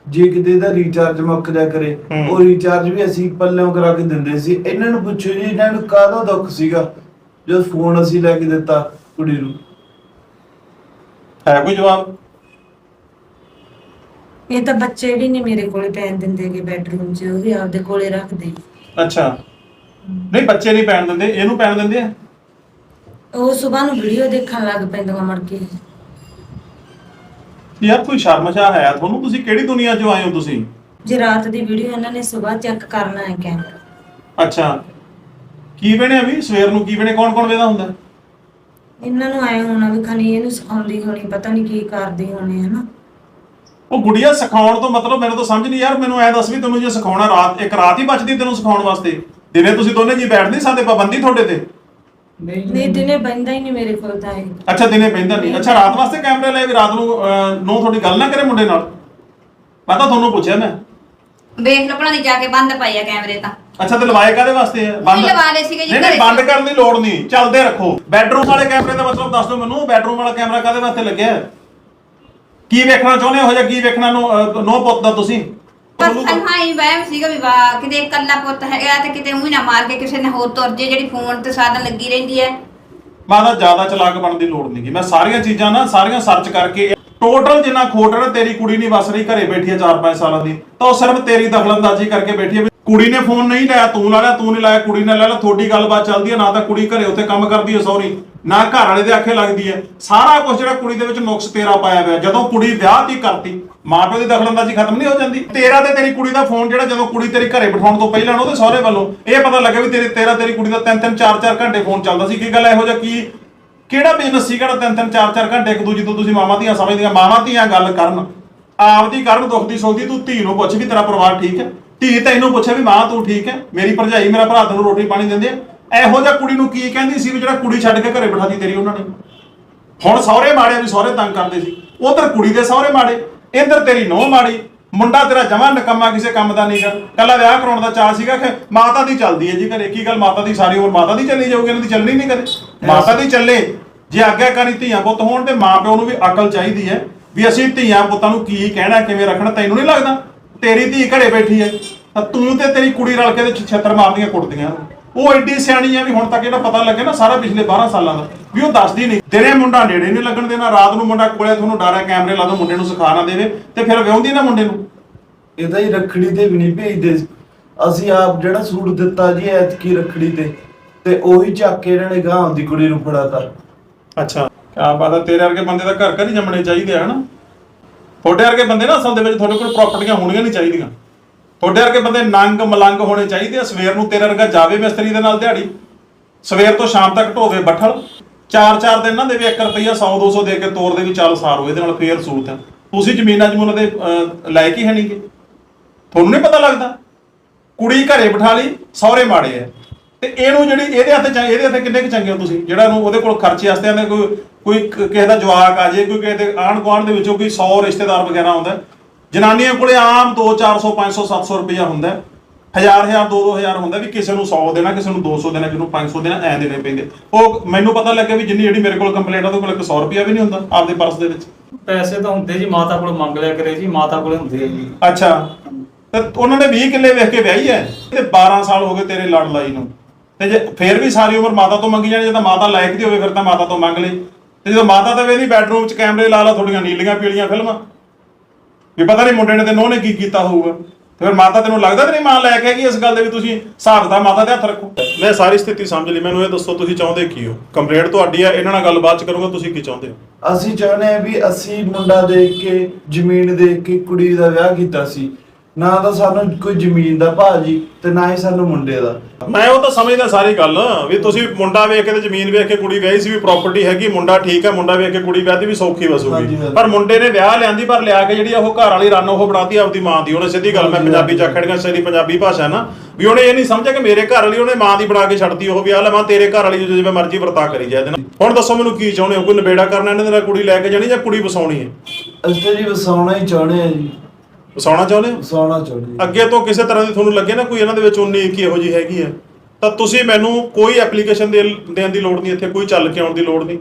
ਜੇ ਕਿਤੇ ਦਾ ਰੀਚਾਰਜ ਮੁੱਕ ਜਾ ਕਰੇ। ਉਹ ਰੀਚਾਰਜ ਵੀ ਅਸੀਂ ਪੱਲਿਓਂ ਕਰਾ ਕੇ ਦਿੰਦੇ ਸੀ। ਇਹਨਾਂ ਨੂੰ ਪੁੱਛੋ ਜੀ ਇਹਨਾਂ ਨੂੰ ਕਾਹਦਾ ਦੁੱਖ ਸੀਗਾ? ਜਦੋਂ ਫੋਨ ਅਸੀਂ ਲੈ ਕੇ ਦਿੱਤਾ ਕੁੜੀ ਨੂੰ। ਹੈ ਕੋਈ ਜਵਾਬ? ਇਹ ਤਾਂ ਬੱਚੇ ਵੀ ਨਹੀਂ ਮੇਰੇ ਕੋਲੇ ਪੈਣ ਦਿੰਦੇਗੇ ਬੈਡਰੂਮ 'ਚ ਉਹ ਵੀ ਆਪਦੇ ਕੋਲੇ ਰੱਖਦੇ ਅੱਛਾ। ਨਹੀਂ ਬੱਚੇ ਨਹੀਂ ਪੈਣ ਦਿੰਦੇ ਇਹਨੂੰ ਪੈਣ ਦਿੰਦੇ ਆ? ਉਹ ਸਵੇਰ ਨੂੰ ਵੀਡੀਓ ਦੇਖਣ ਲੱਗ ਪੈਂਦੀਆਂ ਮੜ ਕੇ। ਯਾਰ ਕੋਈ ਸ਼ਰਮਸ਼ਾ ਹੈ ਤੁਹਾਨੂੰ ਤੁਸੀਂ ਕਿਹੜੀ ਦੁਨੀਆ 'ਚੋਂ ਆਏ ਹੋ ਤੁਸੀਂ? ਜੇ ਰਾਤ ਦੀ ਵੀਡੀਓ ਇਹਨਾਂ ਨੇ ਸਵੇਰ ਚੈੱਕ ਕਰਨਾ ਹੈ ਕੈਮਰਾ ਅੱਛਾ। ਕੀ ਬਣਿਆ ਵੀ? ਸਵੇਰ ਨੂੰ ਕੀ ਬਣੇ ਕੌਣ ਕੌਣ ਵੇਦਾ ਹੁੰਦਾ? ਇਹਨਾਂ ਨੂੰ ਆਏ ਹੋਣਾ ਵੀ ਖਾਣੀ ਇਹਨੂੰ ਸਿਖਾਉਂਦੀ ਹੋਣੀ ਪਤਾ ਨਹੀਂ ਕੀ ਕਰਦੀ ਹੋਣੀ ਹੈ ਨਾ ਉਹ ਗੁੜੀਆ ਸਿਖਾਉਣ ਤੋਂ ਮਤਲਬ ਮੈਨੂੰ ਤਾਂ ਸਮਝ ਨਹੀਂ ਯਾਰ ਮੈਨੂੰ ਐ ਦੱਸ ਵੀ ਤੈਨੂੰ ਜੇ ਸਿਖਾਉਣਾ ਰਾਤ ਇੱਕ ਰਾਤ ਹੀ ਬਚਦੀ ਤੈਨੂੰ ਸਿਖਾਉਣ ਵਾਸਤੇ। ਦਿਨੇ ਤੁਸੀਂ ਦੋਨੇ ਜੀ ਬੈਠ ਨਹੀਂ ਸਕਦੇ ਪਾਬੰਦੀ ਤੁਹਾਡੇ ਤੇ। ਨਹੀਂ ਨਹੀਂ ਦਿਨੇ ਬੰਦਾ ਹੀ ਨਹੀਂ ਮੇਰੇ ਕੋਲ ਤਾਂ ਇਹ। ਅੱਛਾ ਦਿਨੇ ਪੈਂਦਾ ਨਹੀਂ। ਅੱਛਾ ਰਾਤ ਵਾਸਤੇ ਕੈਮਰੇ ਲਾਏ ਵੀ ਰਾਤ ਨੂੰ ਨੋ ਤੁਹਾਡੀ ਗੱਲ ਨਾ ਕਰੇ ਮੁੰਡੇ ਨਾਲ। ਮੈਂ ਤਾਂ ਤੁਹਾਨੂੰ ਪੁੱਛਿਆ ਮੈਂ। ਵੇਖ ਲੋ ਭਲਾ ਦੀ ਜਾ ਕੇ ਬੰਦ ਪਈ ਆ ਕੈਮਰੇ ਤਾਂ। ਅੱਛਾ ਤੇ ਲਵਾਏ ਕਾਦੇ ਵਾਸਤੇ ਆ? ਨਹੀਂ ਲਵਾ ਲਏ ਸੀਗੇ ਜੀ ਨਹੀਂ ਨਹੀਂ ਘਰੇ ਬੰਦ ਕਰਨ ਦੀ ਲੋੜ ਨਹੀਂ। ਚੱਲਦੇ ਰੱਖੋ। ਬੈਡਰੂਮ ਵਾਲੇ ਕੈਮਰੇ ਦਾ ਮਤਲਬ ਦੱਸ ਦਿਓ ਮੈਨੂੰ ਬੈਡਰੂਮ ਵਾਲਾ ਕੈਮਰਾ ਕਾਦੇ ਵਾਸਤੇ ਲੱਗਿਆ? ਹੈ? ਕੀ ਵੇਖਣਾ ਚਾਹੁੰਦੇ ਹੋ? ਜਾਂ ਕੀ ਵੇਖਣਾ ਨੋ ਪੁੱਤ ਦਾ ਤੁਸੀਂ? ਬਸ ਹਾਂ ਵਹਿਮ ਸੀਗਾ ਵੀ ਵਾਹ ਕਿਤੇ ਇਕੱਲਾ ਪੁੱਤ ਹੈਗਾ ਤੇ ਕਿਤੇ ਉਹੀ ਨਾ ਮਾਰ ਕੇ ਕਿਸੇ ਨੇ ਹੋਰ ਤੁਰ ਜੇ ਜਿਹੜੀ ਫੋਨ ਤੇ ਸਾਧਨ ਲੱਗੀ ਰਹਿੰਦੀ ਹੈ। ਮੈਂ ਤਾਂ ਜ਼ਿਆਦਾ ਚਲਾਕ ਬਣਨ ਦੀ ਲੋੜ ਨਹੀਂਗੀ ਮੈਂ ਸਾਰੀਆਂ ਚੀਜ਼ਾਂ ਨਾ ਸਾਰੀਆਂ ਸਰਚ ਕਰਕੇ ਟੋਟਲ ਜਿੰਨਾ ਖੋਟ ਹੈ ਨਾ ਤੇਰੀ ਕੁੜੀ ਨਹੀਂ ਵਸ ਰਹੀ ਘਰੇ ਬੈਠੀ ਹੈ 4-5 ਸਾਲਾਂ ਦੀ ਤਾਂ ਉਹ ਸਿਰਫ ਤੇਰੀ ਦਖਲਅੰਦਾਜ਼ੀ ਕਰਕੇ ਬੈਠੀ ਹੈ ਵੀ ਕੁੜੀ ਨੇ ਫੋਨ ਨਹੀਂ ਲਾਇਆ, ਤੂੰ ਲਾ ਲਿਆ, ਤੂੰ ਨਹੀਂ ਲਾਇਆ, ਕੁੜੀ ਨੇ ਲਾ ਲਿਆ, ਤੁਹਾਡੀ ਗੱਲਬਾਤ ਚੱਲਦੀ ਹੈ, ਨਾ ਤਾਂ ਕੁੜੀ ਘਰੇ ਉੱਥੇ ਕੰਮ ਕਰਦੀ ਹੈ ਸੌਰੀ ਨਾ ਘਰ ਵਾਲੇ ਦੇ ਆਖੇ ਲੱਗਦੀ ਹੈ। ਸਾਰਾ ਕੁਝ ਜਿਹੜਾ ਕੁੜੀ ਦੇ ਵਿੱਚ ਨੁਕਸ ਤੇਰਾ ਪਾਇਆ ਹੋਇਆ, ਜਦੋਂ ਕੁੜੀ ਵਿਆਹ ਦੀ ਕਰਤੀ, ਮਾਪਿਓ ਦੀ ਦਖਲਅੰਦਾਜ਼ੀ ਖਤਮ ਨਹੀਂ ਹੋ ਜਾਂਦੀ? ਤੇਰਾ ਤੇ ਤੇਰੀ ਕੁੜੀ ਦਾ ਫੋਨ ਜਿਹੜਾ ਜਦੋਂ ਕੁੜੀ ਤੇਰੀ ਘਰੇ ਬਿਠਾਉਣ ਤੋਂ ਪਹਿਲਾਂ ਉਹਦੇ ਸਹੁਰੇ ਵੱਲੋਂ, ਇਹ ਪਤਾ ਲੱਗਿਆ ਵੀ ਤੇਰੇ, ਤੇਰਾ ਤੇਰੀ ਕੁੜੀ ਦਾ ਤਿੰਨ ਤਿੰਨ ਚਾਰ ਚਾਰ ਘੰਟੇ ਫੋਨ ਚੱਲਦਾ ਸੀ, ਕੀ ਗੱਲ ਇਹੋ ਜਿਹਾ ਕੀ, ਕਿਹੜਾ ਬਿਜ਼ਨਸ ਸੀ ਕਿਹੜਾ ਤਿੰਨ ਤਿੰਨ ਚਾਰ ਚਾਰ ਘੰਟੇ ਇੱਕ ਦੂਜੀ ਤੋਂ ਤੁਸੀਂ ਮਾਮਾ ਧੀਆਂ ਸਮਝਦੀਆਂ ਮਾਮਾ ਧੀਆਂ ਗੱਲ ਕਰਨ, ਆਪਦੀ ਕਰਨ, ਦੁੱਖ ਦੀ ਸੋਚਦੀ ਤੂੰ ਧੀ ਨੂੰ ਪੁੱਛ ਵੀ ਤੇਰਾ ਪਰਿਵਾਰ ਠੀਕ ਹੈ? ਧੀ ਤਾਂ ਇਹਨੂੰ ਪੁੱਛਿਆ ਵੀ ਮਾਂ, ਤੂੰ ਠੀਕ ਹੈ? ਮੇਰੀ ਭਰਜਾਈ, ਮੇਰਾ ਭਰਾ ਤੈਨੂੰ ਰੋਟੀ ਪਾਣੀ ਦਿੰਦੇ ਆ। ਇਹੋ ਜਿਹਾ ਕੁੜੀ ਨੂੰ ਕੀ ਕਹਿੰਦੀ ਸੀ ਵੀ ਜਿਹੜਾ ਕੁੜੀ ਛੱਡ ਕੇ ਘਰੇ ਬਿਠਾਦੀ ਤੇਰੀ ਉਹਨਾਂ ਨੇ? ਹੁਣ ਸਹੁਰੇ ਮਾੜੇ ਵੀ ਸਹੁਰੇ ਤੰਗ ਕਰਦੇ ਸੀ। ਉਧਰ ਕੁੜੀ ਦੇ ਸਹੁਰੇ ਮਾੜੇ, ਇੱਧਰ ਤੇਰੀ ਨੋਹ ਮਾੜੀ। ਮੁੰਡਾ ਤੇਰਾ ਜਮਾ ਨਕਮਾ, ਕਿਸੇ ਕੰਮ ਦਾ ਨਹੀਂਗਾ ਕੱਲਾ ਵਿਆਹ ਕਰਾਉਣ ਦਾ ਚਾਹ ਸੀਗਾ ਕਿ ਮਾਤਾ ਦੀ ਚੱਲਦੀ ਹੈ ਜੀ ਘਰੇ। ਕੀ ਗੱਲ ਮਾਤਾ ਦੀ? ਸਾਰੀ ਉਮਰ ਮਾਤਾ ਦੀ ਚੱਲੀ ਜਾਊਗੀ, ਇਹਨਾਂ ਦੀ ਚੱਲਣੀ ਨਹੀਂ ਕਦੇ। ਮਾਤਾ ਦੀ ਚੱਲੇ। ਜੇ ਆਗਿਆਕਾਰੀ ਧੀਆਂ ਪੁੱਤ ਹੋਣ ਤੇ ਮਾਪਿਓ ਨੂੰ ਵੀ ਅਕਲ ਚਾਹੀਦੀ ਹੈ ਵੀ ਅਸੀਂ ਧੀਆਂ ਪੁੱਤਾਂ ਨੂੰ ਕੀ ਕਹਿਣਾ, ਕਿਵੇਂ ਰੱਖਣਾ, ਤੈਨੂੰ ਨਹੀਂ ਲੱਗਦਾ? ਤੇਰੀ ਧੀ ਘਰੇ ਬੈਠੀ ਹੈ ਤਾਂ ਤੂੰ ਤੇ ਤੇਰੀ ਕੁੜੀ ਰਲ ਕੇ ਤੇ ਛੱਤਰ ਮਾਰਦੀਆਂ ਕੁੱਟਦੀਆਂ। ਉਹ ਐਡੀ ਸਿਆਣੀ ਆ ਵੀ ਹੁਣ ਤੱਕ ਜਿਹੜਾ ਪਤਾ ਲੱਗਿਆ ਨਾ ਸਾਰਾ ਪਿਛਲੇ 12 ਸਾਲਾਂ ਦਾ ਵੀ ਉਹ ਦੱਸਦੀ ਨਹੀਂ। ਤੇਰੇ ਮੁੰਡਾ ਨੇੜੇ ਨਹੀਂ ਲੱਗਣ ਦੇਣਾ ਰਾਤ ਨੂੰ ਮੁੰਡਾ ਕੋਲੇ ਤੁਹਾਨੂੰ ਡਾਰਾ ਕੈਮਰੇ ਲਾ ਦੋ ਮੁੰਡੇ ਨੂੰ ਸਿਖਾ ਨਾ ਦੇਵੇ ਤੇ ਫਿਰ ਵਿਆਹੁੰਦੀ ਨਾ ਮੁੰਡੇ ਨੂੰ। ਇਹਦਾ ਹੀ ਰੱਖੜੀ ਤੇ ਵੀ ਨਹੀਂ ਭੇਜਦੇ। ਅਸੀਂ ਆਪ ਜਿਹੜਾ ਸੂਟ ਦਿੱਤਾ ਜੀ ਐਤਕੀ ਰੱਖੜੀ ਤੇ ਤੇ ਉਹੀ ਚੱਕ ਕੇ ਇਹਨਾਂ ਨੇ ਗਾਂ ਦੀ ਕੁੜੀ ਨੂੰ ਫੜਾਤਾ। ਅੱਛਾ। ਕਿਆ ਹੈ ਤੇਰੇ ਵਰਗੇ ਬੰਦੇ ਦਾ ਘਰ ਘਰ ਹੀ ਜੰਮਣੇ ਚਾਹੀਦੇ ਆ ਹਨਾ? ਤੁਹਾਡੇ ਵਰਗੇ ਬੰਦੇ ਨਾ ਅਸਲ ਦੇ ਵਿੱਚ ਤੁਹਾਡੇ ਕੋਲ ਪ੍ਰਾਪਰਟੀਆਂ ਹੋਣੀਆਂ ਨਹੀਂ ਚਾਹੀਦੀਆਂ। ਤੁਹਾਡੇ ਵਰਗੇ ਬੰਦੇ ਨੰਗ ਮਲੰਗ ਹੋਣੇ ਚਾਹੀਦੇ ਆ ਸਵੇਰ ਨੂੰ ਤੇਰੇ ਵਰਗਾ ਜਾਵੇ ਮਿਸਤਰੀ ਦੇ ਨਾਲ ਦਿਹਾੜੀ। ਸਵੇਰ ਤੋਂ ਸ਼ਾਮ ਤੱਕ ਢੋਵੇ ਬੱਠਲ। ਚਾਰ ਚਾਰ ਦਿਨ ਨਾ ਦੇਵੇ 1 ਰੁਪਈਆ 100 200 ਦੇ ਕੇ ਤੋਰ ਦੇ ਵੀ ਚੱਲ ਸਾਰੋ ਇਹਦੇ ਨਾਲ ਫੇਰ ਸੂਤ ਹੈ ਤੁਸੀਂ ਜ਼ਮੀਨਾਂ ਜਮੂਨਾਂ ਦੇ ਅਹ, ਲਾਇਕ ਹੀ ਹੈ ਨਹੀਂਗੇ ਤੁਹਾਨੂੰ ਨਹੀਂ ਪਤਾ ਲੱਗਦਾ? ਕੁੜੀ ਘਰੇ ਬਿਠਾ ਲਈ ਸਹੁਰੇ ਮਾੜੇ ਐ ਤੇ ਇਹਨੂੰ ਜਿਹੜੀ ਇਹਦੇ ਹੱਥ ਚ ਇਹਦੇ ਹੱਥ ਕਿੰਨੇ ਕੁ ਚੰਗੇ ਹੋ ਤੁਸੀਂ? ਜਿਹੜਾ ਨੂੰ ਉਹਦੇ ਕੋਲ ਖਰਚੇ ਵਾਸਤੇ ਆਂਦੇ ਕੋਈ ਕੋਈ ਕ- ਕਿਸੇ ਦਾ ਜਵਾਕ ਆ ਜੇ ਕੋਈ ਕਿਸੇ ਦੇ ਆਂਢ ਗੁਆਂਢ ਦੇ ਵਿੱਚੋਂ ਕੋਈ 100 ਰਿਸ਼ਤੇਦਾਰ ਵਗੈਰਾ ਆਉਂਦਾ ਜਨਾਨੀਆਂ ਕੋਲੇ ਆਮ 2 400 500 700 ਰੁਪਇਆ ਹੁੰਦਾ। ਹੈ। ਹਜ਼ਾਰ ਹਜ਼ਾਰ ਦੋ ਦੋ ਹਜ਼ਾਰ ਹੁੰਦਾ ਵੀ ਕਿਸੇ ਨੂੰ 100 ਦੇਣਾ ਕਿਸੇ ਨੂੰ 200 ਦੇਣਾ ਕਿਸੇ ਨੂੰ 500 ਦੇਣਾ ਐ ਦੇਣੇ ਪੈਂਦੇ। ਉਹ ਮੈਨੂੰ ਪਤਾ ਲੱਗਿਆ ਵੀ ਜਿੰਨੀ ਜਿਹੜੀ ਮੇਰੇ ਕੋਲ ਕੰਪਲੇਂਟ ਆ ਉਹਦੇ ਕੋਲ 100 ਰੁਪਇਆ ਵੀ ਨਹੀਂ ਹੁੰਦਾ ਆਪਦੇ ਪਰਸ ਦੇ ਵਿੱਚ। ਪੈਸੇ ਤਾਂ ਹੁੰਦੇ ਜੀ ਮਾਤਾ ਕੋਲ ਮੰਗ ਲਿਆ ਕਰੇ ਜੀ ਮਾਤਾ ਕੋਲੇ ਹੁੰਦੇ ਆ ਜੀ। ਅੱਛਾ। ਤੇ ਉਹਨਾਂ ਨੇ 20 ਕਿੱਲੇ ਵੇਖ ਕੇ ਵਿਆਹੀ ਐ ਤੇ 12 ਸਾਲ ਹੋ ਗਏ ਤੇਰੇ ਲੜ ਲਾਈ ਨੂੰ। ਤੇ ਜੇ ਫੇਰ ਵੀ ਸਾਰੀ ਉਮਰ ਮਾਤਾ ਤੋਂ ਮੰਗੀ ਜਾਣੀ ਜੇ ਤਾਂ ਮਾਤਾ ਲਾਇਕ ਦੀ ਹੋਵੇ ਫਿਰ ਤਾਂ ਮਾਤਾ ਤੋਂ ਮੰਗ ਲਈ। ਤੇ ਜਦੋਂ ਮਾਤਾ ਤਾਂ ਵੇਦੀ ਬੈਡਰੂਮ 'ਚ ਕੈਮਰੇ ਲਾ ਲਾ ਥੋੜੀਆਂ ਨੀਲੀਆਂ ਪੀਲੀਆਂ ਫਿਲਮਾਂ। ਵੀ ਪਤਾ ਨਹੀਂ ਮੁੰਡੇ ਨੇ ਤੇ ਨੋਹ ਨੇ ਕੀ ਕੀਤਾ ਹੋਊਗਾ। ਤੇ ਫਿਰ ਮਾਤਾ ਤੈਨੂੰ ਲੱਗਦਾ ਤੇ ਨਹੀਂ ਮਾਂ ਲੈ ਕੇ ਹੈਗੀ ਇਸ ਗੱਲ ਦੇ ਵੀ ਤੁਸੀਂ ਹਿਸਾਬ ਦਾ ਮਾਤਾ ਦੇ ਹੱਥ ਰੱਖੋ। ਮੈਂ ਸਾਰੀ ਸਥਿਤੀ ਸਮਝ ਲਈ। ਮੈਨੂੰ ਇਹ ਦੱਸੋ ਤੁਸੀਂ ਚਾਹੁੰਦੇ ਕੀ ਹੋ? ਕੰਪਲੇਂਟ ਤੁਹਾਡੀ ਆ ਇਹਨਾਂ ਨਾਲ ਗੱਲ ਬਾਅਦ ਚ ਕਰੂੰਗਾ ਤੁਸੀਂ ਕੀ ਚਾਹੁੰਦੇ ਹੋ? ਅਸੀਂ ਚਾਹੁੰਦੇ ਆ ਵੀ ਅਸੀਂ ਮੁੰਡਾ ਦੇਖ ਕੇ ਜ਼ਮੀਨ ਦੇਖ ਕੇ ਕੁੜੀ ਦਾ ਵਿਆਹ ਕੀਤਾ ਸੀ। ਨਾ ਤਾਂ ਸਾਨੂੰ ਕੋਈ ਜ਼ਮੀਨ ਦਾ ਭਾਅ ਜੀ ਤੇ ਨਾ ਹੀ ਸਾਨੂੰ ਮੁੰਡੇ ਦਾ। ਮੈਂ ਉਹ ਤਾਂ ਸਮਝਦਾ ਸਾਰੀ ਗੱਲ ਵੀ ਤੁਸੀਂ ਮੁੰਡਾ ਵੇਖ ਕੇ ਤੇ ਜ਼ਮੀਨ ਵੇਖ ਕੇ ਕੁੜੀ ਵਿਆਹੀ ਸੀ ਵੀ ਪ੍ਰਾਪਰਟੀ ਹੈਗੀ ਮੁੰਡਾ ਠੀਕ ਹੈ ਮੁੰਡਾ ਵੇਖ ਕੇ ਕੁੜੀ ਵਿਆਹਦੀ ਵੀ ਸੌਖੀ ਹਾਂਜੀ, ਵਸੂਗੀ। ਹਾਂਜੀ। ਪਰ ਮੁੰਡੇ ਨੇ ਵਿਆਹ ਲਿਆਂਦੀ ਪਰ ਲਿਆ ਕੇ ਜਿਹੜੀ ਉਹ ਘਰ ਵਾਲੀ ਰਨ ਉਹ ਬਣਾਤੀ ਆਪਦੀ ਮਾਂ ਦੀ। ਉਹਨੇ ਸਿੱਧੀ ਗੱਲ ਮੈਂ ਪੰਜਾਬੀ ਚ। ਆਖੜੀਆਂ ਸਰੀ ਪੰਜਾਬੀ ਭਾਸ਼ਾ ਨਾ। ਵੀ ਉਹਨੇ ਇਹ ਨਹੀਂ ਸਮਝਿਆ ਕਿ ਮੇਰੇ ਘਰ ਵਾਲੀ ਉਹਨੇ ਮਾਂ ਦੀ ਬਣਾ ਕੇ ਛੱਡਤੀ ਉਹ ਵਿਆਹ ਲੈ ਮਾਂ ਤੇਰੇ ਘਰ ਵਾਲੀ ਜਿਵੇਂ ਮਰਜ਼ੀ ਵਰਤਾ ਕਰੀ ਜਾਏ ਇਹਦੇ ਨਾਲ। ਹੁਣ ਦੱਸੋ ਮੈਨੂੰ ਕੀ ਚਾਹੁੰਦੇ ਹੋ? ਕੋਈ ਨਿਬੇੜਾ ਕਰਨਾ ਇਹਨਾਂ ਦੇ ਨਾਲ ਕੁੜੀ ਲੈ ਕੇ ਜਾਣੀ ਜਾਂ ਕੁੜੀ ਵਸਾਉਣੀ ਹੈ? ਅਸੀਂ ਤਾਂ ਜੀ ਵਸਾਉਣਾ ਹੀ ਚਾਹੁੰਦੇ ਆ ਜੀ। ਵਸਾਉਣਾ ਚਾਹੁੰਦੇ ਹੋ? ਵਸਾਉਣਾ ਚਾਹੁੰਦੇ ਆ। ਅੱਗੇ ਤੋਂ ਕਿਸੇ ਤਰ੍ਹਾਂ ਦੀ ਤੁਹਾਨੂੰ ਲੱਗੇ ਨਾ ਕੋਈ ਇਹਨਾਂ ਦੇ ਵਿੱਚ ਉਨੀ ਕੀ ਇਹੋ ਜੀ ਹੈਗੀ ਹੈ? ਤਾਂ ਤੁਸੀਂ ਮੈਨੂੰ ਕੋਈ ਐਪਲੀਕੇਸ਼ਨ ਦੇ ਦੇਣ ਦੀ ਲੋੜ ਨਹੀਂ ਇੱਥੇ ਕੋਈ ਚੱਲ ਕੇ ਆਉਣ ਦੀ ਲੋੜ ਨਹੀਂ।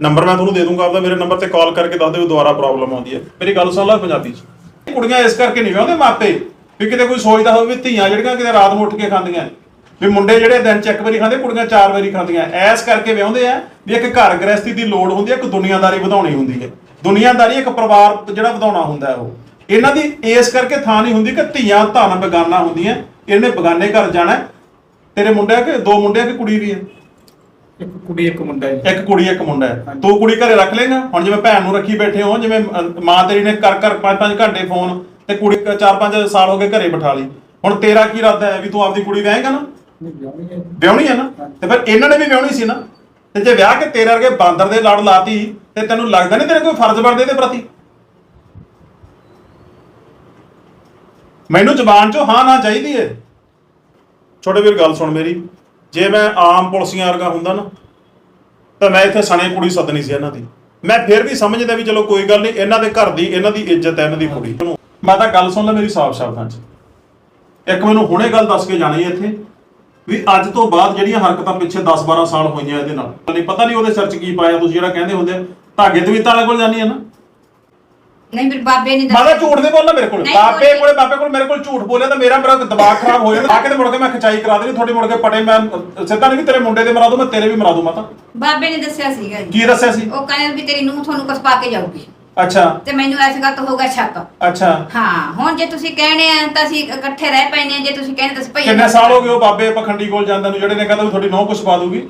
ਨੰਬਰ ਮੈਂ ਤੁਹਾਨੂੰ ਦੇ ਦੂੰਗਾ ਆਪਦਾ ਮੇਰੇ ਨੰਬਰ ਤੇ ਕਾਲ ਕਰਕੇ ਦੱਸ ਦਿਓ ਦੁਬਾਰਾ ਪ੍ਰੋਬਲਮ ਆਉਂਦੀ ਹੈ। ਮੇਰੀ ਗੱਲ ਸੁਣ ਲਓ ਪੰਜਾਬੀ ਚ। ਕੁੜੀਆਂ ਇਸ ਕਰਕੇ ਨਹੀਂ ਵਿਆਹੁੰਦੇ ਮਾਪੇ ਵੀ ਕਿਤੇ ਕੋਈ ਸੋਚਦਾ ਹੋਵੇ ਵੀ ਧੀਆਂ ਜਿਹੜੀਆਂ ਕਿਤੇ ਰਾਤ ਨੂੰ ਉੱਠ ਕੇ ਖਾਂਦੀਆਂ ਵੀ ਮੁੰਡੇ ਜਿਹੜੇ ਦਿਨ ਚ ਇੱਕ ਵਾਰੀ ਖਾਂਦੇ ਕੁੜੀਆਂ ਚਾਰ ਵਾਰੀ ਖਾਂਦੀਆਂ। ਐਸ ਕਰਕੇ ਵਿਆਹੁੰਦੇ ਆ ਵੀ ਇੱਕ ਘਰ ਗ੍ਰਸਤੀ ਦੀ ਲੋੜ ਹੁੰਦੀ ਹੈ ਇੱਕ ਦੁਨੀਆਦਾਰੀ ਵਧਾਉਣੀ ਹੁੰਦੀ ਹੈ। ਦੁਨੀਆਦਾਰੀ ਇੱਕ ਪਰਿਵਾਰ ਜਿਹੜਾ ਵਧਾਉਣਾ ਹੁੰਦਾ ਹੈ ਉਹ। ਇਹਨਾਂ ਦੀ ਇਸ ਕਰਕੇ ਥਾਂ ਨਹੀਂ ਹੁੰਦੀ ਕਿ ਧੀਆਂ ਧਨ ਬੇਗਾਨਾ ਹੁੰਦੀਆਂ। ਇਹਨੇ ਬੇਗਾਨੇ ਘਰ ਜਾਣਾ। ਤੇਰੇ ਮੁੰਡੇ ਕਿ ਦੋ ਮੁੰਡੇ ਕਿ ਕੁੜੀ ਵੀ ਹੈ ਇੱਕ ਕੁੜੀ ਇੱਕ ਮੁੰਡਾ ਜੀ ਇੱਕ ਕੁੜੀ ਇੱਕ ਮੁੰਡਾ ਹੈ। ਤੂੰ ਕੁੜੀ ਘਰੇ ਰੱਖ ਲੇਗਾ। ਹੁਣ ਜਿਵੇਂ ਭੈਣ ਨੂੰ ਰੱਖੀ ਬੈਠੇ ਹੋ ਜਿਵੇਂ ਮਾਂ ਤੇਰੀ ਨੇ ਕਰ ਕਰ 5-5 ਘੰਟੇ ਫੋਨ ਤੇ ਕੁੜੀ 4-5 ਸਾਲ ਹੋ ਗਏ ਘਰੇ ਬਿਠਾ ਲਈ। ਹੁਣ ਤੇਰਾ ਕੀ ਇਰਾਦਾ ਹੈ ਵੀ ਤੂੰ ਆਪਦੀ ਕੁੜੀ ਵਿਆਹੇਗਾ ਨਾ। ਵਿਆਹਣੀ ਹੈ। ਨਾ? ਤੇ ਫਿਰ ਇਹਨਾਂ ਨੇ ਵੀ ਵਿਆਹਣੀ ਸੀ ਨਾ। ਤੇ ਜੇ ਵਿਆਹ ਕੇ ਤੇਰੇ ਵਰਗੇ ਬਾਂਦਰ ਦੇ ਲੜ ਲਾਤੀ ਤੇ ਤੈਨੂੰ ਲੱਗਦਾ ਨਹੀਂ ਤੇਰੇ ਕੋਈ ਫਰਜ਼ ਬਣਦੇ ਇਹਦੇ ਪ੍ਰਤੀ? ਮੈਨੂੰ ਜ਼ਬਾਨ ਚੋਂ ਹਾਂ ਨਾ ਚਾਹੀਦੀ ਏ। ਛੋਟੇ ਵੀਰ ਗੱਲ ਸੁਣ ਮੇਰੀ। ਜੇ ਮੈਂ ਆਮ ਪੁਲਸੀਆਂ ਵਰਗਾ ਹੁੰਦਾ ਨਾ ਤਾਂ ਮੈਂ ਇੱਥੇ ਸਣੇ ਕੁੜੀ ਸੱਦਣੀ ਸੀ ਇਹਨਾਂ ਦੀ। ਮੈਂ ਫਿਰ ਵੀ ਸਮਝਦਾ ਵੀ ਚਲੋ ਕੋਈ ਗੱਲ ਨਹੀਂ ਇਹਨਾਂ ਦੇ ਘਰ ਦੀ ਇਹਨਾਂ ਦੀ ਇੱਜ਼ਤ ਹੈ ਇਹਨਾਂ ਦੀ ਕੁੜੀ। ਮੈਂ ਤਾਂ ਗੱਲ ਸੁਣ ਲੈ ਮੇਰੀ ਸਾਫ਼ ਸ਼ਬਦਾਂ 'ਚ। ਇੱਕ ਮੈਨੂੰ ਹੁਣੇ ਗੱਲ ਦੱਸ ਕੇ ਜਾਣੀ ਇੱਥੇ ਵੀ ਅੱਜ ਤੋਂ ਬਾਅਦ ਜਿਹੜੀਆਂ ਹਰਕਤਾਂ ਪਿੱਛੇ 10-12 ਸਾਲ ਹੋਈਆਂ ਇਹਦੇ ਨਾਲ। ਨਹੀਂ ਪਤਾ ਨਹੀਂ ਉਹਦੇ ਸਿਰ 'ਚ ਕੀ ਪਾਇਆ ਤੁਸੀਂ ਜਿਹੜਾ ਕਹਿੰਦੇ ਹੁੰਦੇ ਆ, ਧਾਗੇ ਤੇ ਵੀ ਤਾਲੇ ਕੋਲ ਜਾਨੀ ਹੈ ਨਾ। ਨਹੀਂ ਫਿਰ ਬਾਬੇ ਨੇ ਮਾਦਾ ਝੂਠ ਦੇ ਬੋਲਣਾ ਮੇਰੇ ਕੋਲ। ਨਹੀਂ ਬਾਬੇ ਬੋਲੀ। ਕੋਲੇ ਬਾਬੇ ਕੋਲ ਮੇਰੇ ਕੋਲ ਝੂਠ ਬੋਲਿਆ ਤਾਂ ਮੇਰਾ ਮੇਰਾ ਦਿਮਾਗ ਖਰਾਬ ਹੋ ਜਾਂਦਾ। ਆ ਕੇ ਤੇ ਮੁੜ ਕੇ ਮੈਂ ਖਿਚਾਈ ਕਰਾ ਦੇਣੀ ਤੁਹਾਡੇ ਮੁੜ ਕੇ ਪਟੇ ਮੈਂ ਸਿੱਧਾ ਨਹੀਂ ਵੀ ਤੇਰੇ ਮੁੰਡੇ ਦੇ ਮਰਾ ਦੂੰ ਮੈਂ ਤੇਰੇ ਵੀ ਮਰਾ ਦੂੰ ਮਾਤਾ। ਬਾਬੇ ਨੇ ਦੱਸਿਆ ਸੀਗਾ ਜੀ। ਕੀ ਦੱਸਿਆ ਸੀ? ਉਹ ਕਹਿੰਦੇ ਵੀ ਤੇਰੀ ਨੂੰ ਤੁਹਾਨੂੰ ਕੁਛ ਪਾ ਕੇ ਜਾਊਗੀ। ਅੱਛਾ। ਤੇ ਮੈਨੂੰ ਐਸ ਗੱਲ ਤੋਂ ਹੋਗਾ ਸ਼ੱਕ। ਅੱਛਾ। ਹਾਂ ਹੁਣ ਜੇ ਤੁਸੀਂ ਕਹਿਣੇ ਆ ਤਾਂ ਅਸੀਂ ਇਕੱਠੇ ਰਹਿ ਪੈਨੇ ਆ ਜੇ ਤੁਸੀਂ ਕਹਿੰਦੇ ਤਾਂ ਭਈ ਕਿੰਨੇ ਸਾਲ ਹੋ ਗਏ ਉਹ ਬਾਬੇ ਪਖੰਡੀ ਕੋਲ ਜਾਂਦੇ ਨੂੰ ਜਿਹੜੇ ਨੇ ਕਹਿੰਦਾ ਵੀ ਤੁਹਾਡੀ ਨੌ ਕੁਛ ਪਾ ਦੂਗੀ?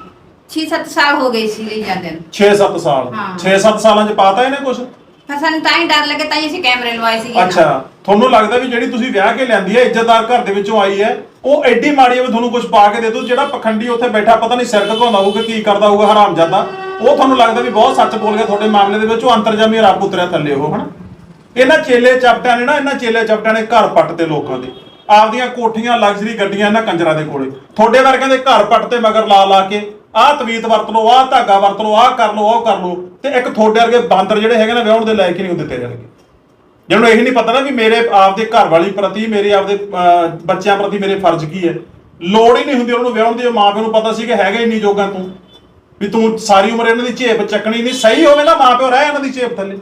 6-7 ਸਾਲ ਹੋ ਗਏ ਸੀ ਲਈ ਜਾਂਦੇ ਨੂੰ। 6-7 ਸਾਲ। ਹਾਂ। 6-7 ਸਾਲਾਂ 'ਚ ਪਾਤਾ ਇਹਨੇ ਕੁਛ? ਫਿਰ ਸਾਨੂੰ ਤਾਂ ਹੀ ਡਰ ਲੱਗੇ, ਤਾਂ ਹੀ ਅਸੀਂ ਕੈਮਰੇ ਲਵਾਏ ਸੀ ਅੱਛਾ, ਤੁਹਾਨੂੰ ਲੱਗਦਾ ਵੀ ਜਿਹੜੀ ਤੁਸੀਂ ਵਿਆਹ ਕੇ ਲਿਆਂਦੀ ਹੈ, ਇੱਜ਼ਤਦਾਰ ਘਰ ਦੇ ਵਿੱਚੋਂ ਆਈ ਹੈ, ਉਹ ਐਡੀ ਮਾੜੀ ਹੈ ਵੀ ਤੁਹਾਨੂੰ ਕੁਝ ਪਾ ਕੇ ਦੇ ਦੂ ਜਿਹੜਾ ਪਖੰਡੀ ਉੱਥੇ ਬੈਠਾ, ਪਤਾ ਨਹੀਂ ਸਿਰ ਘਕਾਉਂਦਾ ਹੋਊਗਾ, ਕੀ ਕਰਦਾ ਹੋਊਗਾ ਹਰਾਮਜ਼ਾਦਾ ਉਹ ਤੁਹਾਨੂੰ ਲੱਗਦਾ ਵੀ ਬਹੁਤ ਸੱਚ ਬੋਲ ਗਿਆ ਤੁਹਾਡੇ ਮਾਮਲੇ ਦੇ ਵਿੱਚ ਉਹ ਅੰਤਰਜਾਮੀ ਰੱਬ ਉਤਰਿਆ ਥੱਲੇ ਉਹ, ਹਨਾ? ਇਹਨਾਂ ਚੇਲੇ ਚਪਟਿਆਂ ਨੇ ਨਾ, ਇਹਨਾਂ ਚੇਲੇ ਚਪਟਿਆਂ ਨੇ ਘਰ ਪੱਟ ਤੇ ਲੋਕਾਂ ਦੇ। ਆਪਦੀਆਂ ਕੋਠੀਆਂ ਲਗਜ਼ਰੀ ਗੱਡੀਆਂ ਇਹਨਾਂ ਕੰਜਰਾਂ ਦੇ ਕੋਲੇ। ਤੁਹਾਡੇ ਵਰਗਿਆਂ ਦੇ ਘਰ ਪੱਟ ਤੇ ਮਗਰ ਲਾ ਲਾ ਕੇ। ਆਹ ਤਵੀਤ ਵਰਤ ਲਓ, ਆਹ ਧਾਗਾ ਵਰਤ ਲਓ, ਆਹ ਕਰ ਲਓ ਉਹ ਕਰ ਲਓ। ਤੇ ਇੱਕ ਤੁਹਾਡੇ ਵਰਗੇ ਬਾਂਦਰ ਜਿਹੜੇ ਹੈਗੇ ਨਾ ਵਿਆਹਣ ਦੇ ਲਾਇਕ ਹੀ ਨਹੀਂ ਉਹ ਦਿੱਤੇ ਜਾਣਗੇ ਜਿਹਨੂੰ ਇਹ ਨਹੀਂ ਪਤਾ ਨਾ ਵੀ ਮੇਰੇ ਆਪਦੇ ਘਰ ਵਾਲੀ ਪ੍ਰਤੀ, ਮੇਰੇ ਆਪਦੇ ਬੱਚਿਆਂ ਪ੍ਰਤੀ ਮੇਰੇ ਫਰਜ਼ ਕੀ ਹੈ। ਲੋੜ ਹੀ ਨਹੀਂ ਹੁੰਦੀ ਉਹਨੂੰ ਵਿਆਹਣ ਦੀ ਮਾਂ ਪਿਓ ਨੂੰ ਪਤਾ ਸੀ ਕਿ ਹੈਗਾ ਹੀ ਨਹੀਂ ਜੋਗਾ ਤੂੰ। ਵੀ ਤੂੰ ਸਾਰੀ ਉਮਰ ਇਹਨਾਂ ਦੀ ਝੇਪ ਚੱਕਣੀ ਨਹੀਂ, ਸਹੀ ਹੋਵੇ ਨਾ ਮਾਂ ਪਿਓ ਰਹਿ ਇਹਨਾਂ ਦੀ ਝੇਪ ਥੱਲੇ।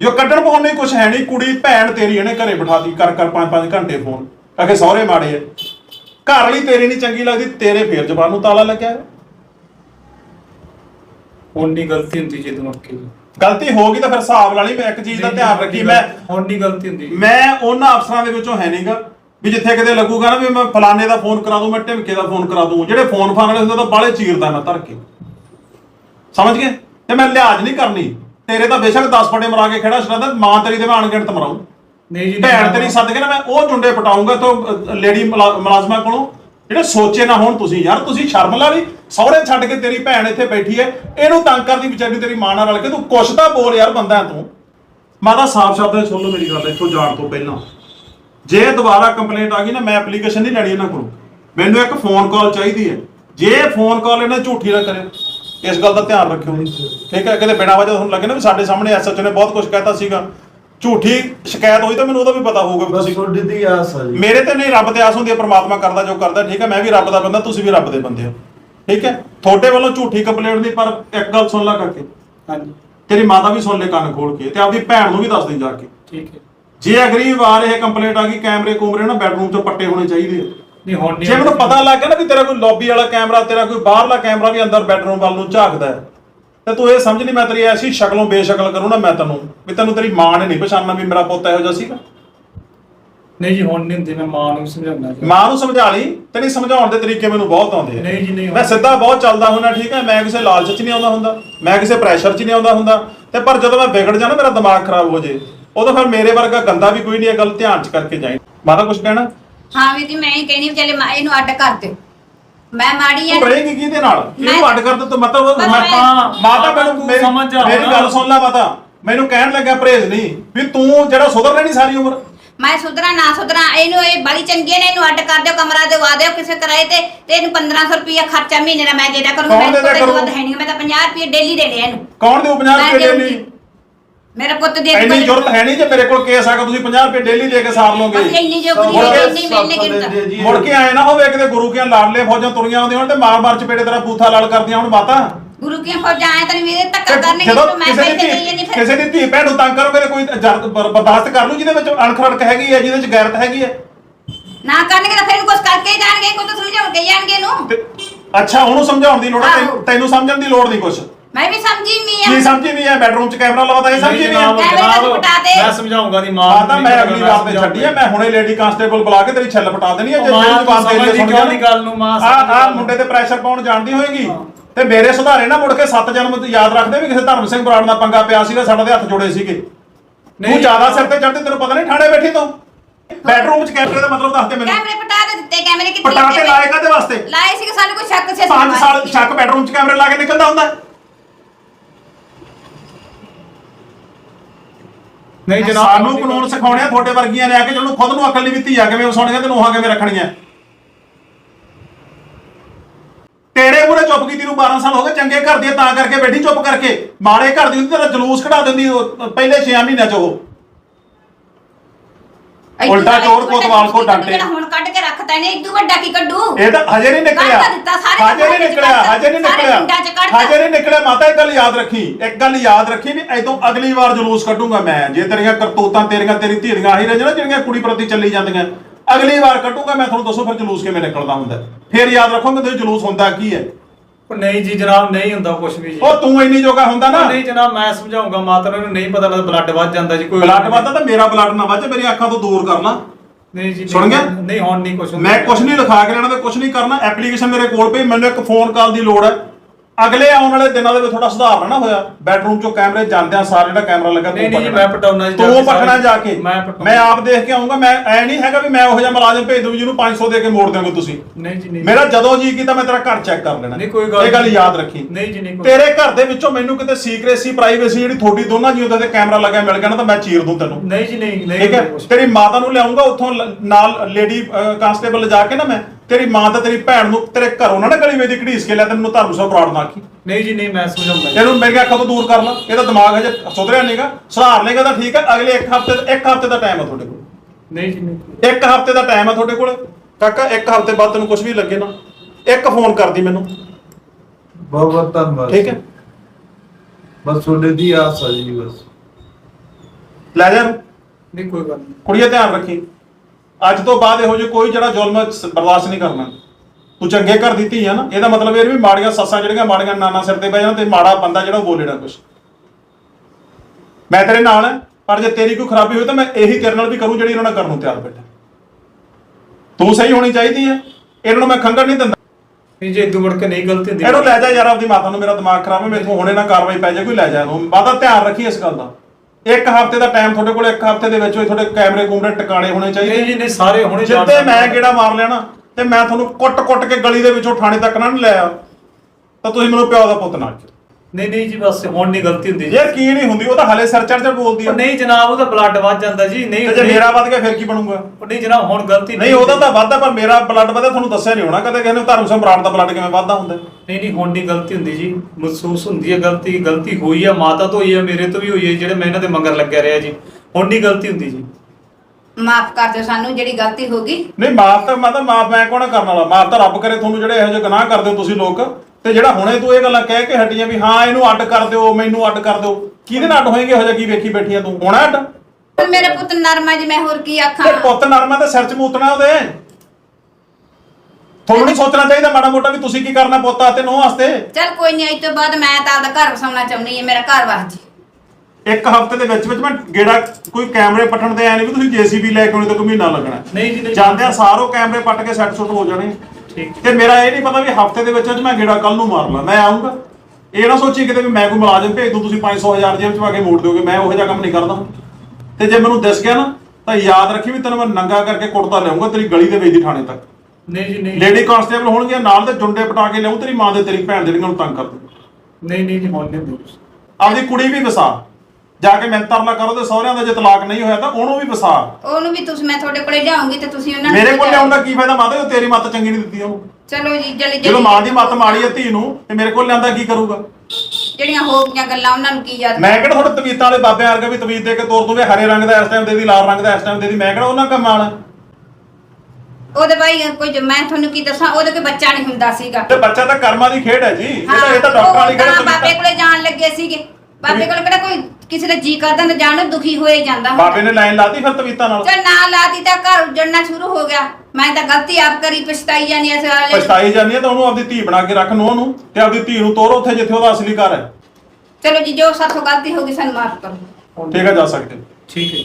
ਜੋ ਕੱਢਣ ਪਾਉਣ ਨਹੀਂ ਕੁਝ ਹੈ ਨਹੀਂ, ਕੁੜੀ ਭੈਣ ਤੇਰੀ ਇਹਨੇ ਘਰੇ ਬਿਠਾਤੀ, ਕਰ ਕਰ, ਪੰਜ ਪੰਜ ਘੰਟੇ ਫੋਨ। ਆਖੇ ਸਹੁਰੇ ਮਾੜੇ ਆ। ਘਰ ਵਾਲੀ ਤੇਰੀ ਨਹੀਂ ਚੰਗੀ ਲੱਗਦੀ, ਤੇਰੇ ਫੇਰ ਜ਼ਬਾਨ ਨੂੰ ਤਾਲਾ ਲੱਗਿਆ। ਹੈ। ਹੁਣ ਨਹੀਂ ਗਲਤੀ ਹੁੰਦੀ ਜੇ ਤੁਮ ਅੱਕੇ ਗਲਤੀ ਹੋ ਗਈ ਤਾਂ ਫਿਰ ਹਿਸਾਬ ਵਾਲੀ ਮੈਂ ਇੱਕ ਚੀਜ਼ ਦਾ ਧਿਆਨ ਰੱਖੀ ਮੈਂ ਹੁਣ ਨਹੀਂ ਗਲਤੀ ਹੁੰਦੀ ਮੈਂ ਉਹਨਾਂ ਅਫਸਰਾਂ ਦੇ ਵਿੱਚੋਂ ਹੈ ਨਹੀਂਗਾ ਵੀ ਜਿੱਥੇ ਕਿਤੇ ਲੱਗੂਗਾ ਨਾ ਵੀ ਮੈਂ ਫਲਾਣੇ ਦਾ ਫੋਨ ਕਰਾ ਦੂੰ ਮੈਂ ਢਿਮਕੇ ਦਾ ਫੋਨ ਕਰਾ ਦੂੰ ਜਿਹੜੇ ਫੋਨ ਫਾਨ ਵਾਲੇ ਹੁੰਦੇ ਤਾਂ ਬਾਲੇ ਚੀਰਦਾ ਮੈਂ ਧਰ ਕੇ ਸਮਝ ਗਏ? ਤੇ ਮੈਂ ਲਿਹਾਜ਼ ਨਹੀਂ ਕਰਨੀ। ਤੇਰੇ ਤਾਂ ਬੇਸ਼ੱਕ 10 ਫਟੇ ਮਰਾ ਕੇ ਖੜਾ ਛੜਾ ਮਾਂ ਤੇਰੀ ਦੇ ਮੈਂ ਅਣਗਿਣਤ ਮਰਾਉਂ ਨਹੀਂ ਜੀ ਭੈਣ ਤੇਰੀ ਸੱਦ ਕੇ ਨਾ ਮੈਂ ਉਹ ਜੁੰਡੇ ਪਟਾਉਂਗਾ ਤੋਂ ਲੇਡੀ ਮੁਲਾਜ਼ਮਾਂ ਕੋਲੋਂ। ਜਿਹੜੇ ਸੋਚੇ ਨਾ ਹੋਣ ਤੁਸੀਂ ਯਾਰ ਤੁਸੀਂ ਸ਼ਰਮ ਲਾ ਲਈ ਸਹੁਰੇ ਛੱਡ ਕੇ ਤੇਰੀ ਭੈਣ ਇੱਥੇ ਬੈਠੀ ਹੈ ਇਹਨੂੰ ਤੰਗ ਕਰਦੀ ਵਿਚਾਰੀ ਤੇਰੀ ਮਾਂ ਨਾਲ ਰਲ ਕੇ ਤੂੰ ਕੁਛ ਤਾਂ ਬੋਲ ਯਾਰ ਬੰਦਾ ਤੂੰ। ਮਾਤਾ ਸਾਫ਼ ਸ਼ਬਦਾਂ ਸੁਣ ਲਓ ਮੇਰੀ ਗੱਲ ਇੱਥੋਂ ਜਾਣ ਤੋਂ ਪਹਿਲਾਂ। ਜੇ ਦੁਬਾਰਾ ਕੰਪਲੇਂਟ ਆ ਗਈ ਨਾ ਮੈਂ ਐਪਲੀਕੇਸ਼ਨ ਨਹੀਂ ਲੈਣੀ ਇਹਨਾਂ ਕੋਲੋਂ। ਮੈਨੂੰ ਇੱਕ ਫੋਨ ਕਾਲ ਚਾਹੀਦੀ ਹੈ। ਜੇ ਫੋਨ ਕਾਲ ਇਹਨਾਂ ਝੂਠੀ ਨਾ ਕਰਿਓ ਇਸ ਗੱਲ ਦਾ ਧਿਆਨ ਰੱਖਿਓ। ਠੀਕ ਹੈ ਕਿਤੇ ਬਿਨਾਂ ਵਜ੍ਹਾ ਤੁਹਾਨੂੰ ਲੱਗੇ ਨਾ ਵੀ ਸਾਡੇ ਸਾਹਮਣੇ ਐਸਐਚਓ ਨੇ ਬਹੁਤ ਕੁਝ ਕਹਿਤਾ ਸੀਗਾ। ਝੂਠੀ ਸ਼ਿਕਾਇਤ ਹੋਈ ਤਾਂ ਮੈਨੂੰ ਉਹਦਾ ਵੀ ਪਤਾ ਹੋਊਗਾ ਵੀ ਬਸ ਤੁਸੀਂ ਤੁਹਾਡੀ ਦੀ ਆਸ ਆ ਜੀ। ਮੇਰੇ ਤੇ ਨਹੀਂ ਰੱਬ ਤੇ ਆਸ ਹੁੰਦੀ ਹੈ ਪ੍ਰਮਾਤਮਾ ਕਰਦਾ ਜੋ ਕਰਦਾ ਠੀਕ ਹੈ ਮੈਂ ਵੀ ਰੱਬ ਦਾ ਬੰਦਾ ਤੁਸੀਂ ਵੀ ਰੱਬ ਦੇ ਬੰਦੇ ਹੋ। ਠੀਕ ਹੈ ਤੁਹਾਡੇ ਵੱਲੋਂ ਝੂਠੀ ਕੰਪਲੇਂਟ ਦੀ ਪਰ ਇੱਕ ਗੱਲ ਸੁਣ ਲੈ ਕਰਕੇ। ਹਾਂਜੀ। ਤੇਰੀ ਮਾਤਾ ਵੀ ਸੁਣ ਲੈ ਕੰਨ ਖੋਲ ਕੇ ਤੇ ਆਪਦੀ ਭੈਣ ਨੂੰ ਵੀ ਦੱਸ ਦੇ ਜਾ ਕੇ। ਠੀਕ ਹੈ। ਜੇ ਅਗਲੀ ਵਾਰ ਇਹ ਕੰਪਲੇਂਟ ਆ ਗਈ ਕੈਮਰੇ ਕੂਮਰੇ ਨਾ ਬੈਡਰੂਮ 'ਚ ਪੱਟੇ ਹੋਣੇ ਚਾਹੀਦੇ ਆ। ਨਹੀਂ ਹੁਣ ਨਹੀਂ ਜੇ ਮੈਨੂੰ ਪਤਾ ਲੱਗ ਗਿਆ ਨਾ ਵੀ ਤੇਰਾ ਕੋਈ ਲੌਬੀ ਵਾਲਾ ਕੈਮਰਾ ਤੇਰਾ ਕੋਈ ਬਾਹਰਲਾ ਕੈਮਰਾ ਵੀ ਅੰਦਰ ਬੈਡਰੂਮ ਵੱਲ ਨੂੰ ਝਾਕਦਾ ਹੈ ਤੇ ਤੂੰ ਇਹ ਸਮਝ ਨਹੀਂ ਮੈਂ ਤੇਰੀ ਐਸੀ ਸ਼ਕਲੋਂ ਬੇਸ਼ਕਲ ਕਰੂੰ ਨਾ ਮੈਂ ਤੈਨੂੰ ਵੀ ਤੈਨੂੰ ਤੇਰੀ ਮਾਂ ਨੇ ਨਹੀਂ ਪਛਾਣਨਾ ਵੀ ਮੇਰਾ ਪੁੱਤ ਇਹੋ ਜਿਹਾ ਸੀਗਾ। ਨਹੀਂ ਜੀ ਹੁਣ ਨਹੀਂ ਹੁੰਦੀ ਮੈਂ ਮਾਂ ਨੂੰ ਸਮਝਾਉਣਾ ਜੀ। ਮਾਂ ਨੂੰ ਸਮਝਾ ਲਈ ਤੇ ਨਹੀਂ ਸਮਝਾਉਣ ਦੇ ਤਰੀਕੇ ਮੈਨੂੰ ਬਹੁਤ ਆਉਂਦੇ ਆ। ਨਹੀਂ ਜੀ, ਨਹੀਂ ਮੈਂ ਸਿੱਧਾ ਬਹੁਤ ਚੱਲਦਾ ਹੁੰਦਾ ਠੀਕ ਹੈ ਮੈਂ ਕਿਸੇ ਲਾਲਚ 'ਚ ਨਹੀਂ ਆਉਂਦਾ ਹੁੰਦਾ ਮੈਂ ਕਿਸੇ ਪ੍ਰੈਸ਼ਰ 'ਚ ਨਹੀਂ ਆਉਂਦਾ ਹੁੰਦਾ ਤੇ ਪਰ ਜਦੋਂ ਮੈਂ ਵਿਗੜ ਜਾਣਾ ਮੇਰਾ ਦਿਮਾਗ ਖਰਾਬ ਹੋ ਜੇ ਉਦੋਂ ਫਿਰ ਮੇਰੇ ਵਰਗਾ ਗੰਦਾ ਵੀ ਕੋਈ ਨਹੀਂ ਇਹ ਗੱਲ ਧਿਆਨ 'ਚ ਕਰਕੇ ਜਾਈ। ਮਾਤਾ ਕੁਝ ਕਹਿਣਾ? ਹਾਂ ਵੀਰ ਜੀ ਮੈਂ ਇਹ ਕਹਿੰਦੀ ਵੀ ਚੱਲੇ ਮਾ- ਇਹਨੂੰ ਅੱਡ ਕਰ ਦਿਓ। ਮੈਂ ਮਾੜੀ ਆ ਤੂੰ ਰਹੇਂਗੀ ਕਿਹਦੇ ਨਾਲ? ਇਹਨੂੰ ਮੈਂ- ਅੱਡ ਕਰ ਦਿੱਤਾ ਮਤਲਬ ਮੈਂ- ਮੈਂ- ਮਾਤਾ ਮਾਤਾ ਮੈਨੂੰ ਤੂੰ ਮੇਰੀ ਸਮਝ ਜਾ ਮੇਰੀ। ਗੱਲ ਸੁਣ ਲੈ ਮਾਤਾ। ਮੈਨੂੰ ਕਹਿਣ ਲੱਗਾ ਪ੍ਰੇਜ਼ ਨਹੀਂ। ਵੀ ਤੂੰ ਜਿਹੜਾ ਸੁਧਰਨਾ ਨਹੀਂ ਸਾਰੀ ਉਮਰ। ਮੈਂ ਸੁਧਰਾ ਨਾ ਸੁਧਰਾ ਇਹਨੂੰ ਇਹ ਬੜੀ ਚੰਗੀ ਨੇ ਇਹਨੂੰ ਅੱਡ ਕਰ ਦਿਓ ਕਮਰਾ ਦਿਵਾ ਦਿਓ ਕਿਸੇ ਕਿਰਾਏ ਤੇ। ਤੇ ਇਹਨੂੰ 1500 ਰੁਪਇਆ ਖਰਚਾ ਮਹੀਨੇ ਦਾ ਮੈਂ ਦੇ ਦਿਆ ਕਰੂੰਗਾ। ਮੈਂ ਦੇ ਕੋਈ ਕਰੂ? ਵੱਧ ਹੈ ਨਹੀਂ ਮੈਂ ਤਾਂ 50 ਰੁਪਏ ਡੇਲੀ ਦੇਣੇ ਆ ਇਹਨੂੰ। ਕੌਣ ਦੇਊ 50 ਮੈਂ ਰੁਪਏ। ਡੇਲੀ ਮੇਰਾ ਪੁੱਤ ਦੇ ਇੰਨੀ ਜ਼ਰੂਰਤ ਹੈ ਨਹੀਂ ਜੇ ਮੇਰੇ ਕੋਲ ਕੇਸ ਆਗਾ ਤੁਸੀਂ 50 ਰੁਪਏ ਡੇਲੀ ਦੇ ਕੇ ਸਾਰ ਲਓਗੇ। ਬਸ ਇੰਨੀ ਜੋਗਰੀ ਮੁੜ ਕੇ ਇੰਨੀ ਮਿਲਨੇ ਕਿੰਨਾ ਮੁੜ ਕੇ ਆਏ ਨਾ ਹੋਵੇ ਕਿਤੇ ਗੁਰੂ ਕੀਆਂ ਲਾਡਲੇ ਫੌਜਾਂ ਤੁਰੀਆਂ ਆਉਂਦੀਆਂ ਹੋਣ ਤੇ ਮਾਰ ਮਾਰ ਚਪੇੜੇ ਤੇਰਾ ਬੂਥਾ ਲਾਲ ਕਰਦੀਆਂ ਹੁਣ ਮਾਤਾ। ਗੁਰੂ ਕੀ ਫੌਜਾਂ ਆਏ ਤਾਂ ਵੀਰੇ ਧੱਕਾ ਜਦੋਂ ਤਾਂ ਮੈਂ ਕਿਸੇ ਪੈਸੇ ਦੀ ਦੇਈਏ ਨਹੀਂ ਧੀ ਫਿਰ ਕਿਸੇ ਦੀ ਧੀ ਭੈਣ ਨੂੰ ਤੰਗ ਕਰੋਗੇ ਤੇ ਕੋਈ ਬਰਦਾਸ਼ਤ ਕਰ ਲੂ ਜਿਹਦੇ ਵਿੱਚ ਅਣਖੜਕ ਹੈਗੀ ਹੈ ਜਿਹਦੇ ਵਿੱਚ ਗੈਰਤ ਹੈਗੀ ਹੈ। ਨਾ ਕਰਨਗੇ ਤਾਂ ਫਿਰ ਕੁਝ ਕਰਕੇ ਹੀ ਜਾਣਗੇ ਕੁਝ ਤਾਂ ਸਮਝਾਉਣ ਕੇ ਜਾਣਗੇ ਇਹਨੂੰ। ਤੇ ਅੱਛਾ ਉਹਨੂੰ ਸਮਝਾਉਣ ਦੀ ਲੋੜ ਹੈ ਤੈਨੂੰ- ਸਮਝਣ ਦੀ ਲੋੜ ਨਹੀਂ ਕੁਛ। ਮੈਂ ਵੀ ਸਮਝੀ ਮੀ ਕੀ ਆ ਸਮਝੀ ਨਹੀਂ ਹੈ ਬੈਡਰੂਮ 'ਚ ਕੈਮਰਾ ਲਾਉਂਦਾ ਇਹ ਸਮਝੀ ਨਹੀਂ ਜਨਾਬ, ਹੈ ਕੈਮਰੇ ਜਨਾਬ, ਤਾਂ ਪਟਾ ਦੇ। ਮੈਂ ਸਮਝਾਉਂਗਾ ਦੀ ਮਾਂ ਨੂੰ ਮੈਂ ਨਹੀਂ ਅਗਲੀ ਵਾਰ ਤੇ ਛੱਡੀ ਹੈ ਮੈਂ ਹੁਣੇ ਲੇਡੀ ਕਾਂਸਟੇਬਲ ਬੁਲਾ ਕੇ ਤੇਰੀ ਛੱਲ ਪਟਾ ਦੇਣੀ ਹੈ ਉਹ ਮਾਂ ਜਿਹੜੀ ਤੂੰ ਜ਼ੁਬਾਨ ਤੇਰੀ ਸਮਝਦੀ ਸੁਣ ਕਿਉਂ ਜਾਣਾ। ਨਹੀਂ ਗੱਲ ਨੂੰ, ਮਾਂ ਆ ਸਮਝਦੀ ਆ ਗੱਲ ਮੁੰਡੇ ਤੇ ਪ੍ਰੈਸ਼ਰ ਪਾਉਣ ਜਾਣਦੀ ਹੋਏਗੀ? ਤੇ ਮੇਰੇ ਸੁਧਾਰੇ ਨਾ ਮੁੜ ਕੇ ਸੱਤ ਜਨਮ ਤੇ ਯਾਦ ਰੱਖਦੇ ਵੀ ਕਿਸੇ ਧਰਮ ਸਿੰਘ ਬਰਾੜ ਦਾ ਪੰਗਾ ਪਿਆ ਸੀਗਾ ਸਾਡੇ ਦੇ ਹੱਥ ਜੋੜੇ ਸੀਗੇ। ਤੂੰ ਨਹੀਂ। ਜ਼ਿਆਦਾ ਸਿਰ ਤੇ ਚੜ੍ਹਦੀ ਤੈਨੂੰ ਪਤਾ ਨਹੀਂ ਠਾਣੇ ਬੈਠੀ ਤੂੰ। ਬੈਡਰੂਮ 'ਚ ਕੈਮਰੇ ਦਾ ਮਤਲਬ ਦੱਸ ਦੇ ਮੈਨੂੰ। ਕੈਮਰੇ ਪਟਾ ਦੇ ਦਿੱਤੇ ਕੈਮਰੇ ਕਿੱਥੇ ਪਟਾ ਕੇ ਲੱਗੇ ਲਾਏ ਕਾਦੇ ਵਾਸਤੇ? ਲਾਏ ਸੀ ਕਿ ਸਾਨੂੰ ਕੋਈ ਸ਼ੱਕ ਸੀ ਅਸੀਂ 5 ਸਾਲ ਲਵਾਏ ਸੀ। ਸ਼ੱਕ ਬੈਡਰੂਮ 'ਚ ਕੈਮਰੇ ਲਾ ਕੇ ਨਿਕਲਦਾ ਹੁੰਦਾ। ਹੈ। ਨਹੀਂ ਜਨਾਬ ਸਾਨੂੰ ਕਾਨੂੰਨ ਸਿਖਾਉਣੇ ਆ ਤੁਹਾਡੇ ਵਰਗੀਆਂ ਨੇ ਆ ਕੇ ਜਿਹਨੂੰ ਖੁਦ ਨੂੰ ਅਕਲ ਨਹੀਂ ਵੀ ਧੀਆ ਕਿਵੇਂ ਵਸਾਉਣੀਆਂ ਤੇ ਨੂੰਹਾਂ ਕਿਵੇਂ ਰੱਖਣੀਆਂ। ਤੇਰੇ ਮੂਰੇ ਚੁੱਪ ਕੀਤੀ ਨੂੰ 12 ਸਾਲ ਹੋ ਗਏ ਚੰਗੇ ਘਰ ਦੀ ਆ, ਤਾਂ ਕਰਕੇ ਬੈਠੀ ਚੁੱਪ ਕਰਕੇ। ਮਾੜੇ ਘਰ ਦੀ ਹੁੰਦੀ ਤੇਰਾ ਜਲੂਸ ਕਢਾ ਦਿੰਦੀ ਉਹ ਪਹਿਲੇ 6 ਮਹੀਨਿਆਂ ਚ ਉਹ। ਉਲਟਾ ਚੋਰ ਕੋਤਵਾਲ ਕੋ ਡਾਂਟੇ। ਕੱਢੂ, ਹੁਣ ਕੱਢ ਕੇ ਰੱਖਤਾ ਇਹਨੇ ਇਦੋਂ ਵੱਡਾ ਕੀ ਕੱਢੂ? ਇਹ ਤਾਂ ਹਜੇ ਨਹੀਂ ਨਿਕਲਿਆ ਕੱਢ ਤਾਂ ਦਿੱਤਾ, ਸਾਰੇ ਹਜੇ ਨਹੀਂ ਨਿਕਲਿਆ ਹਜੇ ਨਹੀਂ ਸਾਰੇ ਨਿਕਲਿਆ। ਪਿੰਡਾਂ ਚ ਕੱਢਤਾ। ਹਜੇ ਨਹੀਂ ਨਿਕਲਿਆ। ਮਾਤਾ ਇੱਕ ਗੱਲ ਯਾਦ ਰੱਖੀ ਇੱਕ ਗੱਲ ਯਾਦ ਰੱਖੀ ਵੀ ਐਦੋਂ ਅਗਲੀ ਵਾਰ ਜਲੂਸ ਕੱਢੂੰਗਾ ਮੈਂ। ਜੇ ਤੇਰੀਆਂ ਕਰਤੂਤਾਂ ਤੇਰੀਆਂ ਤੇਰੀ ਧੀਰੀਆਂ ਆਹੀ ਰਹਿ ਜਾਣਾ ਜਿਹੜੀਆਂ ਕੁੜੀ ਪ੍ਰਤੀ ਚੱਲੀ ਜਾਂਦੀਆਂ ਅਗਲੀ ਵਾਰ ਕੱਢੂੰਗਾ ਮੈਂ ਤੁਹਾਨੂੰ ਦੱਸੋ ਫਿਰ ਜਲੂਸ ਕਿਵੇਂ ਨਿਕਲਦਾ ਹੁੰਦਾ। ਫਿਰ ਯਾਦ ਰੱਖੋਗੇ ਤੇ ਜਲੂਸ ਹੁੰਦਾ ਕੀ ਹੈ? ਉਹ ਨਹੀਂ ਜੀ ਜਨਾਬ ਨਹੀਂ ਹੁੰਦਾ ਕੁਝ ਵੀ ਜੀ। ਉਹ ਤੂੰ ਇੰਨੀ ਜੋਗਾ ਹੁੰਦਾ ਨਾ। ਨਹੀਂ ਜਨਾਬ ਮੈਂ ਸਮਝਾਉਂਗਾ ਮਾਤਾ ਨੂੰ ਨਹੀਂ ਪਤਾ ਲੱਗਦਾ ਬਲੱਡ ਵੱਧ ਜਾਂਦਾ ਜੀ ਕੋਈ ਬਲੱਡ ਵਾਦਾ ਤਾਂ ਮੇਰਾ ਬਲੱਡ ਨਾ ਵੱਜ ਮੇਰੀ ਅੱਖਾਂ ਤੋਂ ਦੂਰ ਕਰਨਾ। ਨਹੀਂ ਜੀ ਸੁਣ ਗਿਆ? ਨਹੀਂ ਹੁਣ ਨਹੀਂ ਕੁਝ ਮੈਂ ਕੁਝ ਨਹੀਂ ਲਿਖਾ ਕੇ ਲੈਣਾ ਤੇ ਕੁਝ ਨਹੀਂ ਕਰਨਾ। ਐਪਲੀਕੇਸ਼ਨ ਮੇਰੇ ਕੋਲ ਪਈ ਮੈਨੂੰ ਇੱਕ ਫੋਨ ਕਾਲ ਦੀ ਲੋੜ ਹੈ। ਅਗਲੇ ਆਉਣ ਵਾਲੇ ਦਿਨਾਂ ਦੇ ਵਿੱਚ ਥੋੜਾ ਸੁਧਾਰ ਨਾ ਹੋਇਆ। ਬੈਡਰੂਮ ਚੋਂ ਕੈਮਰੇ ਜਾਂਦਿਆਂ ਸਾਰ ਜਿਹੜਾ ਕੈਮਰਾ ਲੱਗਾ ਨਹੀਂ, ਤੂੰ ਨਹੀਂ। ਮੈਂ ਪਟਾਉਣਾ ਜੀ ਤੂੰ ਸਾਰੇ। ਜਾ ਕੇ। ਮੈਂ ਆਪ ਦੇਖ ਕੇ ਆਉਂਗਾ ਮੈਂ ਐ ਨਹੀਂ ਹੈਗਾ ਵੀ ਮੈਂ ਉਹੋ ਜਿਹਾ ਮੁਲਾਜ਼ਮ ਭੇਜ ਦੂੰ ਜਿਹਨੂੰ 500 ਦੇ ਕੇ ਮੋੜ ਦਿਓਗੇ ਤੁਸੀਂ। ਨਹੀਂ ਜੀ ਨਹੀਂ। ਮੇਰਾ ਜਦੋਂ ਜੀ ਕੀਤਾ ਮੈਂ ਤੇਰਾ ਘਰ ਚੈੱਕ ਕਰ ਲੈਣਾ। ਨਹੀਂ, ਕੋਈ ਗੱਲ ਇਹ ਗੱਲ। ਯਾਦ ਰੱਖੀ। ਨਹੀਂ ਜੀ, ਨਹੀਂ, ਤੇਰੇ ਘਰ ਦੇ ਵਿੱਚੋਂ ਮੈਨੂੰ ਕਿਤੇ ਸੀਕ੍ਰੇਸੀ ਪ੍ਰਾਈਵੇਸੀ ਜਿਹੜੀ ਤੁਹਾਡੀ ਦੋਨਾਂ ਜੀ ਉਹਦੇ ਤੇ ਕੈਮਰਾ ਲੱਗਿਆ ਮਿਲ ਗਿਆ ਨਾ ਤਾਂ ਮੈਂ ਚੀਰ ਦੂੰ ਤੈਨੂੰ। ਨਹੀਂ ਜੀ ਨਹੀਂ ਠੀਕ ਹੈ। ਤੇਰੀ ਮਾਤਾ ਨੂੰ ਲਿਆਉਂਗਾ ਉੱਥੋਂ ਨਾਲ ਲੇਡੀ ਕਾਂਸਟੇਬਲ ਲਿਜਾ ਕੇ ਨਾ ਮੈਂ। ਤੇਰੀ ਮਾਂ ਤੇ ਤੇਰੀ ਭੈਣ ਨੂੰ ਤੇਰੇ ਘਰੋਂ ਨਾ ਨਾ ਗਲੀ ਵੇਦੀ ਘੜੀਸ ਕੇ ਲੈ ਤੈਨੂੰ ਧਰਮ ਸਾਹਿਬ ਬਰਾੜ ਨਾ ਆਖੀ। ਨਹੀਂ ਜੀ ਨਹੀਂ ਮੈਂ ਸਮਝਾਉਂਗਾ ਜੀ। ਇਹਨੂੰ ਮੇਰੇ ਅੱਖਾਂ ਤੋਂ ਦੂਰ ਕਰ ਲਾ। ਇਹਦਾ ਦਿਮਾਗ ਹਜੇ ਸੁਧਰਿਆ ਨਹੀਂਗਾ ਸੁਧਾਰ ਲੇਗਾ ਤਾਂ ਠੀਕ ਹੈ ਅਗਲੇ ਇੱਕ ਹਫ਼ਤੇ ਇੱਕ ਹਫ਼ਤੇ ਦਾ ਟਾਈਮ ਹੈ ਤੁਹਾਡੇ ਕੋਲ। ਨਹੀਂ ਜੀ ਨਹੀਂ। ਇੱਕ ਹਫ਼ਤੇ ਦਾ ਟਾਈਮ ਹੈ ਤੁਹਾਡੇ ਕੋਲ। ਕਾਕਾ ਇੱਕ ਹਫ਼ਤੇ ਬਾਅਦ ਤੈਨੂੰ ਕੁਝ ਵੀ ਲੱਗੇ ਨਾ ਇੱਕ ਫੋਨ ਕਰਦੀ ਮੈਨੂੰ। ਬਹੁਤ ਬਹੁਤ ਧੰਨਵਾਦ ਠੀਕ ਹੈ? ਬਸ ਤੁਹਾਡੇ ਦੀ ਆਸ ਆ ਜੀ ਬਸ। ਲੈ ਜਾ ਇਹਨੂੰ। ਨਹੀਂ ਕੋਈ ਗੱਲ ਨਹੀਂ ਕੁੜੀਏ ਧਿਆਨ ਰੱਖੀ। ਅੱਜ ਤੋਂ ਬਾਅਦ ਇਹੋ ਜਿਹੀ ਕੋਈ ਜਿਹੜਾ ਜ਼ੁਲਮ ਬਰਦਾਸ਼ਤ ਨਹੀਂ ਕਰਨਾ। ਤੂੰ ਚੰਗੇ ਘਰ ਦੀ ਧੀ ਆ ਨਾ ਇਹਦਾ ਮਤਲਬ ਇਹ ਵੀ ਮਾੜੀਆਂ ਸੱਸਾਂ ਜਿਹੜੀਆਂ ਮਾੜੀਆਂ ਨਾਨਾ ਸਿਰ ਤੇ ਬਹਿ ਜਾਣ ਤੇ ਮਾੜਾ ਬੰਦਾ ਜਿਹੜਾ ਉਹ ਬੋਲੇ ਨਾ ਮੈਂ ਤੇਰੇ ਨਾਲ ਹਾਂ ਪਰ ਜੇ ਤੇਰੀ ਕੋਈ ਖਰਾਬੀ ਹੋਈ ਤਾਂ ਮੈਂ ਇਹੀ ਤੇਰੇ ਨਾਲ ਵੀ ਕਰੂੰ ਜਿਹੜੀ ਇਹਨਾਂ ਨਾਲ ਕਰਨ ਨੂੰ ਤਿਆਰ ਬੈਠਾ। ਤੂੰ ਸਹੀ ਹੋਣੀ ਚਾਹੀਦੀ ਹੈ ਇਹਨਾਂ ਨੂੰ ਮੈਂ ਖੰਗਰ ਨਹੀਂ ਦਿੰਦਾ। ਨਹੀਂ ਜੇ ਇਦੋਂ ਮੁੜ ਕੇ ਨਹੀਂ ਗਲਤੀ ਹੁੰਦੀ ਇਹਨੂੰ ਲੈ ਜਾ ਯਾਰ ਆਪਦੀ ਮਾਤਾ ਨੂੰ ਮੇਰਾ ਦਿਮਾਗ ਖਰਾਬ ਹੈ ਮੈਥੋਂ ਹੁਣੇ ਨਾ ਕਾਰਵਾਈ ਪੈ ਜਾਏ ਕੋਈ ਲੈ ਜਾ ਇਹਨੂੰ। ਮਾਤਾ ਧਿਆਨ ਰੱਖੀ ਇਸ ਗੱਲ ਦਾ। ਇੱਕ ਹਫ਼ਤੇ ਦਾ ਟਾਈਮ ਤੁਹਾਡੇ ਕੋਲ ਇੱਕ ਹਫ਼ਤੇ ਦੇ ਵਿੱਚ ਹੋਏ ਤੁਹਾਡੇ ਕੈਮਰੇ ਕੂਮਰੇ ਟਿਕਾਣੇ ਹੋਣੇ ਨਹੀਂ ਚਾਹੀਦੇ ਜੀ ਨਹੀਂ ਸਾਰੇ ਹੁਣੇ ਜਿੱਤੇ ਮੈਂ। ਗੇੜਾ ਮਾਰ ਲਿਆ ਨਾ ਤੇ ਮੈਂ ਤੁਹਾਨੂੰ ਕੁੱਟ-ਕੁੱਟ ਕੇ ਗਲੀ ਦੇ ਵਿੱਚੋਂ ਥਾਣੇ ਤੱਕ ਨਾ ਲੈ ਆ ਤਾਂ ਤੁਸੀਂ ਮੈਨੂੰ ਪਿਓ ਦਾ ਪੁੱਤ ਨਾ ਆਖਿਓ। ਨਹੀਂ ਨਹੀਂ ਜੀ ਬਸ ਹੁਣ ਨਹੀਂ ਗਲਤੀ ਹੁੰਦੀ ਜੀ। ਯਾਰ ਕੀ ਨਹੀਂ ਹੁੰਦੀ ਉਹ ਤਾਂ ਹਲੇ ਸਿਰ ਚੜ ਚੜ ਬੋਲਦੀ ਆ। ਨਹੀਂ ਜਨਾਬ ਉਹਦਾ ਬਲੱਡ ਵੱਧ ਜਾਂਦਾ ਜੀ ਨਹੀਂ ਤੇ ਜੇ ਨਹੀਂ- ਮੇਰਾ ਵੱਧ ਗਿਆ ਫਿਰ ਕੀ ਬਣੂਗਾ? ਨਹੀਂ ਜਨਾਬ ਹੁਣ ਗਲਤੀ ਨਹੀਂ ਉਹਦਾ ਤਾਂ ਵੱਧਦਾ ਪਰ ਮੇਰਾ ਬਲੱਡ ਵਧਿਆ ਤੁਹਾਨੂੰ ਦੱਸਿਆ ਨਹੀਂ ਹੋਣਾ ਕਦੇ ਕਹਿੰਦੇ ਧਰਮ ਸੰਭਰਾਟ ਦਾ ਬਲੱਡ ਕਿਵੇਂ ਵੱਧਦਾ ਹੁੰਦਾ। ਨਹੀਂ ਨਹੀਂ ਹੁਣ ਗਲਤੀ ਹੁੰਦੀ ਜੀ। ਮਹਿਸੂਸ ਹੁੰਦੀ ਹੈ ਗਲਤੀ ਗਲਤੀ ਹੋਈ ਆ ਮਾਤਾ ਤੋਂ ਹੋਈ ਆ ਮੇਰੇ ਤੋਂ ਵੀ ਹੋਈ ਹੈ ਜਿਹੜੇ ਮੈਂ ਇਹਨਾਂ ਦੇ ਮੰਗਰ ਲੱਗਿਆ ਰਿਹਾ ਜੀ। ਹੁਣ ਗਲਤੀ ਹੁੰਦੀ ਜੀ। ਮਾਫ ਕਰ ਦਿਓ ਸਾਨੂੰ ਜਿਹੜੀ ਗਲਤੀ ਹੋ ਗਈ। ਨਹੀਂ ਮਾਫ ਤਾਂ ਮੈਂ ਤਾਂ ਮਾਫ ਮੈਂ ਕੋਣ ਕਰਨ ਵਾਲਾ? ਮਾਫ ਤਾਂ ਰੱਬ ਕਰੇ ਤੁਹਾਨੂੰ ਜਿਹੜੇ ਇਹੋ ਜਿਹੇ ਗੁਨਾਹ ਕਰਦੇ ਹੋ ਤੁਸੀਂ ਲੋਕ ਤੇ ਜਿਹੜਾ ਹੁਣੇ ਤੂੰ ਇਹ ਗੱਲਾਂ ਕਹਿ ਕੇ ਹਟੀਆਂ ਵੀ ਹਾਂ ਇਹਨੂੰ ਅੱਡ ਕਰ ਦਿਓ ਮੈਨੂੰ ਅੱਡ ਕਰ ਦਿਓ। ਕਿਹਦੇ ਨਾਲ ਅੱਡ ਹੋਏਗੇ ਇਹੋ ਜਿਹਾ ਕੀ ਵੇਖੀ ਬੈਠੀਆਂ ਤੂੰ? ਹੋਣਾ ਅੱਡ? ਮੇਰੇ ਪੁੱਤ ਨਰਮਾ ਜੀ ਮੈਂ ਹੋਰ ਕੀ ਆਖਾਂ? ਤੇ ਪੁੱਤ ਨਰਮਾ ਤੇ ਸਿਰ ਚ ਮੂਤਣਾ ਉਹਦੇ। ਤੁਹਾਨੂੰ ਨਹੀਂ ਸੋਚਣਾ ਚਾਹੀਦਾ ਮਾੜਾ ਮੋਟਾ ਵੀ ਤੁਸੀਂ ਕੀ ਕਰਨਾ ਪੁੱਤ ਆਤੇ ਨੋ ਵਾਸਤੇ? ਚੱਲ ਕੋਈ ਨਹੀਂ ਅੱਜ ਤੋਂ ਬਾਅਦ ਮੈਂ ਤਾਂ ਆਪਦਾ ਘਰ ਵਸਾਉਣਾ ਚਾਹੁੰਦੀ ਹਾਂ ਮੇਰਾ ਘਰ ਵਸ ਜੀ। ਇੱਕ ਹਫ਼ਤੇ ਦੇ ਵਿੱਚ ਵਿੱਚ ਮੈਂ ਗੇੜਾ ਕੋਈ ਕੈਮਰੇ ਪੱਟਣ ਤੇ ਆਇਆ ਨਹੀਂ ਵੀ ਤੁਸੀਂ ਜੀਸੀਬੀ ਲੈ ਕੇ ਆਉਣੇ ਤਾਂ ਕੋਈ ਮਹੀਨਾ ਲੱਗਣਾ। ਨਹੀਂ ਜੀ ਨਹੀਂ। ਜਾਂਦਿਆਂ ਸਾਰੋ ਕੈਮਰੇ ਪੱਟ ਕੇ ਸੈੱਟ ਸੁੱਟ ਹੋ ਜਾਣੇ। ਠੀਕ। ਤੇ ਮੇਰਾ ਇਹ ਨਹੀਂ ਪਤਾ ਵੀ ਹਫ਼ਤੇ ਦੇ ਵਿੱਚ ਅੱਜ ਮੈਂ ਗੇੜਾ ਕੱਲ ਨੂੰ ਮਾਰ ਲਾਂ ਮੈਂ ਆਉਂਗਾ ਇਹ ਨਾ ਸੋਚੀ ਕਿਤੇ ਵੀ ਮੈਂ ਕੋਈ ਮੁਲਾਜ਼ਮ ਭੇਜ ਦੂੰ ਤੁਸੀਂ 500 ਹਜ਼ਾਰ ਜੇਬ ਚ ਪਾ ਕੇ ਮੋੜ ਦਿਓਗੇ ਮੈਂ ਉਹੋ ਜਿਹਾ ਕੰਮ ਨਹੀਂ ਕਰਦਾ। ਤੇ ਜੇ ਮੈਨੂੰ ਦਿਸ ਗਿਆ ਨਾ ਤਾਂ ਯਾਦ ਰੱਖੀ ਵੀ ਤੈਨੂੰ ਮੈਂ ਨੰਗਾ ਕਰਕੇ ਕੁੜਤਾ ਲਿਆਉਂਗਾ ਤੇਰੀ ਗਲੀ ਦੇ ਵਿੱਚ ਦੀ ਥਾਣੇ ਤੱਕ। ਨਹੀਂ ਜੀ ਨਹੀਂ। ਲੇਡੀ ਕਾਂਸਟੇਬਲ ਹੋਣਗੀਆਂ ਨਾਲ ਦੇ ਜੁੰਡੇ ਪਟਾ ਕੇ ਲਿਆਉਂ ਤੇਰੀ ਮਾਂ ਦੇ ਤੇਰੀ ਭੈਣ ਦੇ ਨੂੰ ਤੰਗ ਕਰ ਦੂੰ ਨਹੀਂ ਨਹੀਂ ਜੀ ਹੁਣ ਨਹੀਂ ਆਪਦੀ ਕੁੜੀ ਵੀ ਵਸਾ। ਜਾ ਕੇ ਮੈਂ ਤਰਲਾ ਕਰੋ ਤੇ ਸਹੁਰਿਆਂ ਦਾ ਜੇ ਤਲਾਕ ਨਹੀਂ ਹੋਇਆ ਤਾਂ ਉਹਨੂੰ ਵੀ ਵਸਾ। ਉਹਨੂੰ ਵੀ ਤੁਸੀਂ ਮੈਂ ਤੁਹਾਡੇ ਕੋਲੇ ਲਿਆਉਂਗੀ ਤੇ ਤੁਸੀਂ ਉਹਨਾਂ ਮੇਰੇ ਕੋਲ। ਲਿਆਉਣ ਦਾ ਕੀ ਫਾਇਦਾ ਮਾਤਾ ਜੇ ਤੇਰੀ ਮੱਤ ਚੰਗੀ ਨਹੀਂ ਦਿੱਤੀ ਉਹਨੂੰ? ਚਲੋ ਜੀ ਜਲੀ ਜਦੋਂ ਮਾਂ ਦੀ ਮੱਤ ਮਾੜੀ ਹੈ ਧੀ ਨੂੰ ਤੇ ਮੇਰੇ ਕੋਲ ਲਿਆਂਦਾ ਕੀ ਕਰੂਗਾ? ਜਿਹੜੀਆਂ ਹੋ ਗਈਆਂ ਗੱਲਾਂ ਉਹਨਾਂ ਨੂੰ ਕੀ ਯਾਦ ਮੈਂ ਕਿਹੜਾ ਤੁਹਾਡੇ ਤਵੀਤਾਂ ਵਾਲੇ ਬਾਬੇ ਵਰਗਾ ਵੀ ਤਵੀਤ ਦੇ ਕੇ ਤੋਰ ਦੂੰਗੇ ਹਰੇ ਰੰਗ ਦਾ ਇਸ ਟਾਈਮ ਦੇ ਦੀ ਲਾਲ ਰੰਗ ਦਾ ਇਸ ਟਾਈਮ ਦੇ ਦੀ ਮੈਂ ਕਿਹੜਾ ਉਹਨਾਂ ਕੰਮ ਆਣਾ ਉਹਦੇ ਭਾਈ ਕੋਈ ਮੈਂ ਤੁਹਾਨੂੰ ਕੀ ਦੱਸਾਂ ਉਹਦੇ ਕੋਈ ਬੱਚਾ ਨਹੀਂ ਹੁੰਦਾ ਸੀਗਾ। ਤੇ ਬੱਚਾ ਤਾਂ ਕਰਮਾਂ ਦੀ ਖੇਡ ਹੈ ਜੀ ਇਹ ਤਾਂ ਇਹ ਤਾਂ ਉਹ ਡਾਕਟਰ ਵਾਲੀ ਖੇਡ ਬਾਬੇ ਤਵੀਤਾਂ ਕੋਲੇ ਜਾਣ ਲੱਗੇ ਸੀਗੇ। ਬਾਬੇ ਕੋਲ ਕਿਹੜਾ ਕੋਈ ਕਿਸੇ ਦਾ ਜੀ ਕਰਦਾ ਨਾ ਜਾਣ ਦੁਖੀ ਹੋਏ ਜਾਂਦਾ ਹੁੰਦਾ। ਬਾਬੇ ਨੇ ਲਾਈਨ ਲਾਤੀ ਫਿਰ ਤਵੀਤਾਂ ਨਾਲ? ਚੱਲ ਨਾ ਲਾਤੀ ਤਾਂ ਘਰ ਉਜੜਨਾ ਸ਼ੁਰੂ ਹੋ ਗਿਆ। ਮੈਂ ਤਾਂ ਗਲਤੀ ਆਪ ਕਰੀ ਪਛਤਾਈ ਜਾਨੀ ਇਸ ਵਾਲੇ ਪਛਤਾਈ ਜਾਂਦੀ ਹੈ ਤਾਂ ਉਹਨੂੰ ਆਪਦੀ ਧੀ ਬਣਾ ਕੇ ਰੱਖ ਨੂੰ ਉਹਨੂੰ ਤੇ ਆਪਦੀ ਧੀ ਨੂੰ ਤੋਰ ਉੱਥੇ ਜਿੱਥੇ ਉਹਦਾ ਅਸਲੀ ਘਰ ਹੈ। ਚਲੋ ਜੀ ਜੋ ਸਾਥੋਂ ਗਲਤੀ ਹੋ ਗਈ ਸਾਨੂੰ ਮਾਫ ਕਰੋ। ਠੀਕ ਹੈ ਜਾ ਸਕਦੇ। ਠੀਕ ਹੈ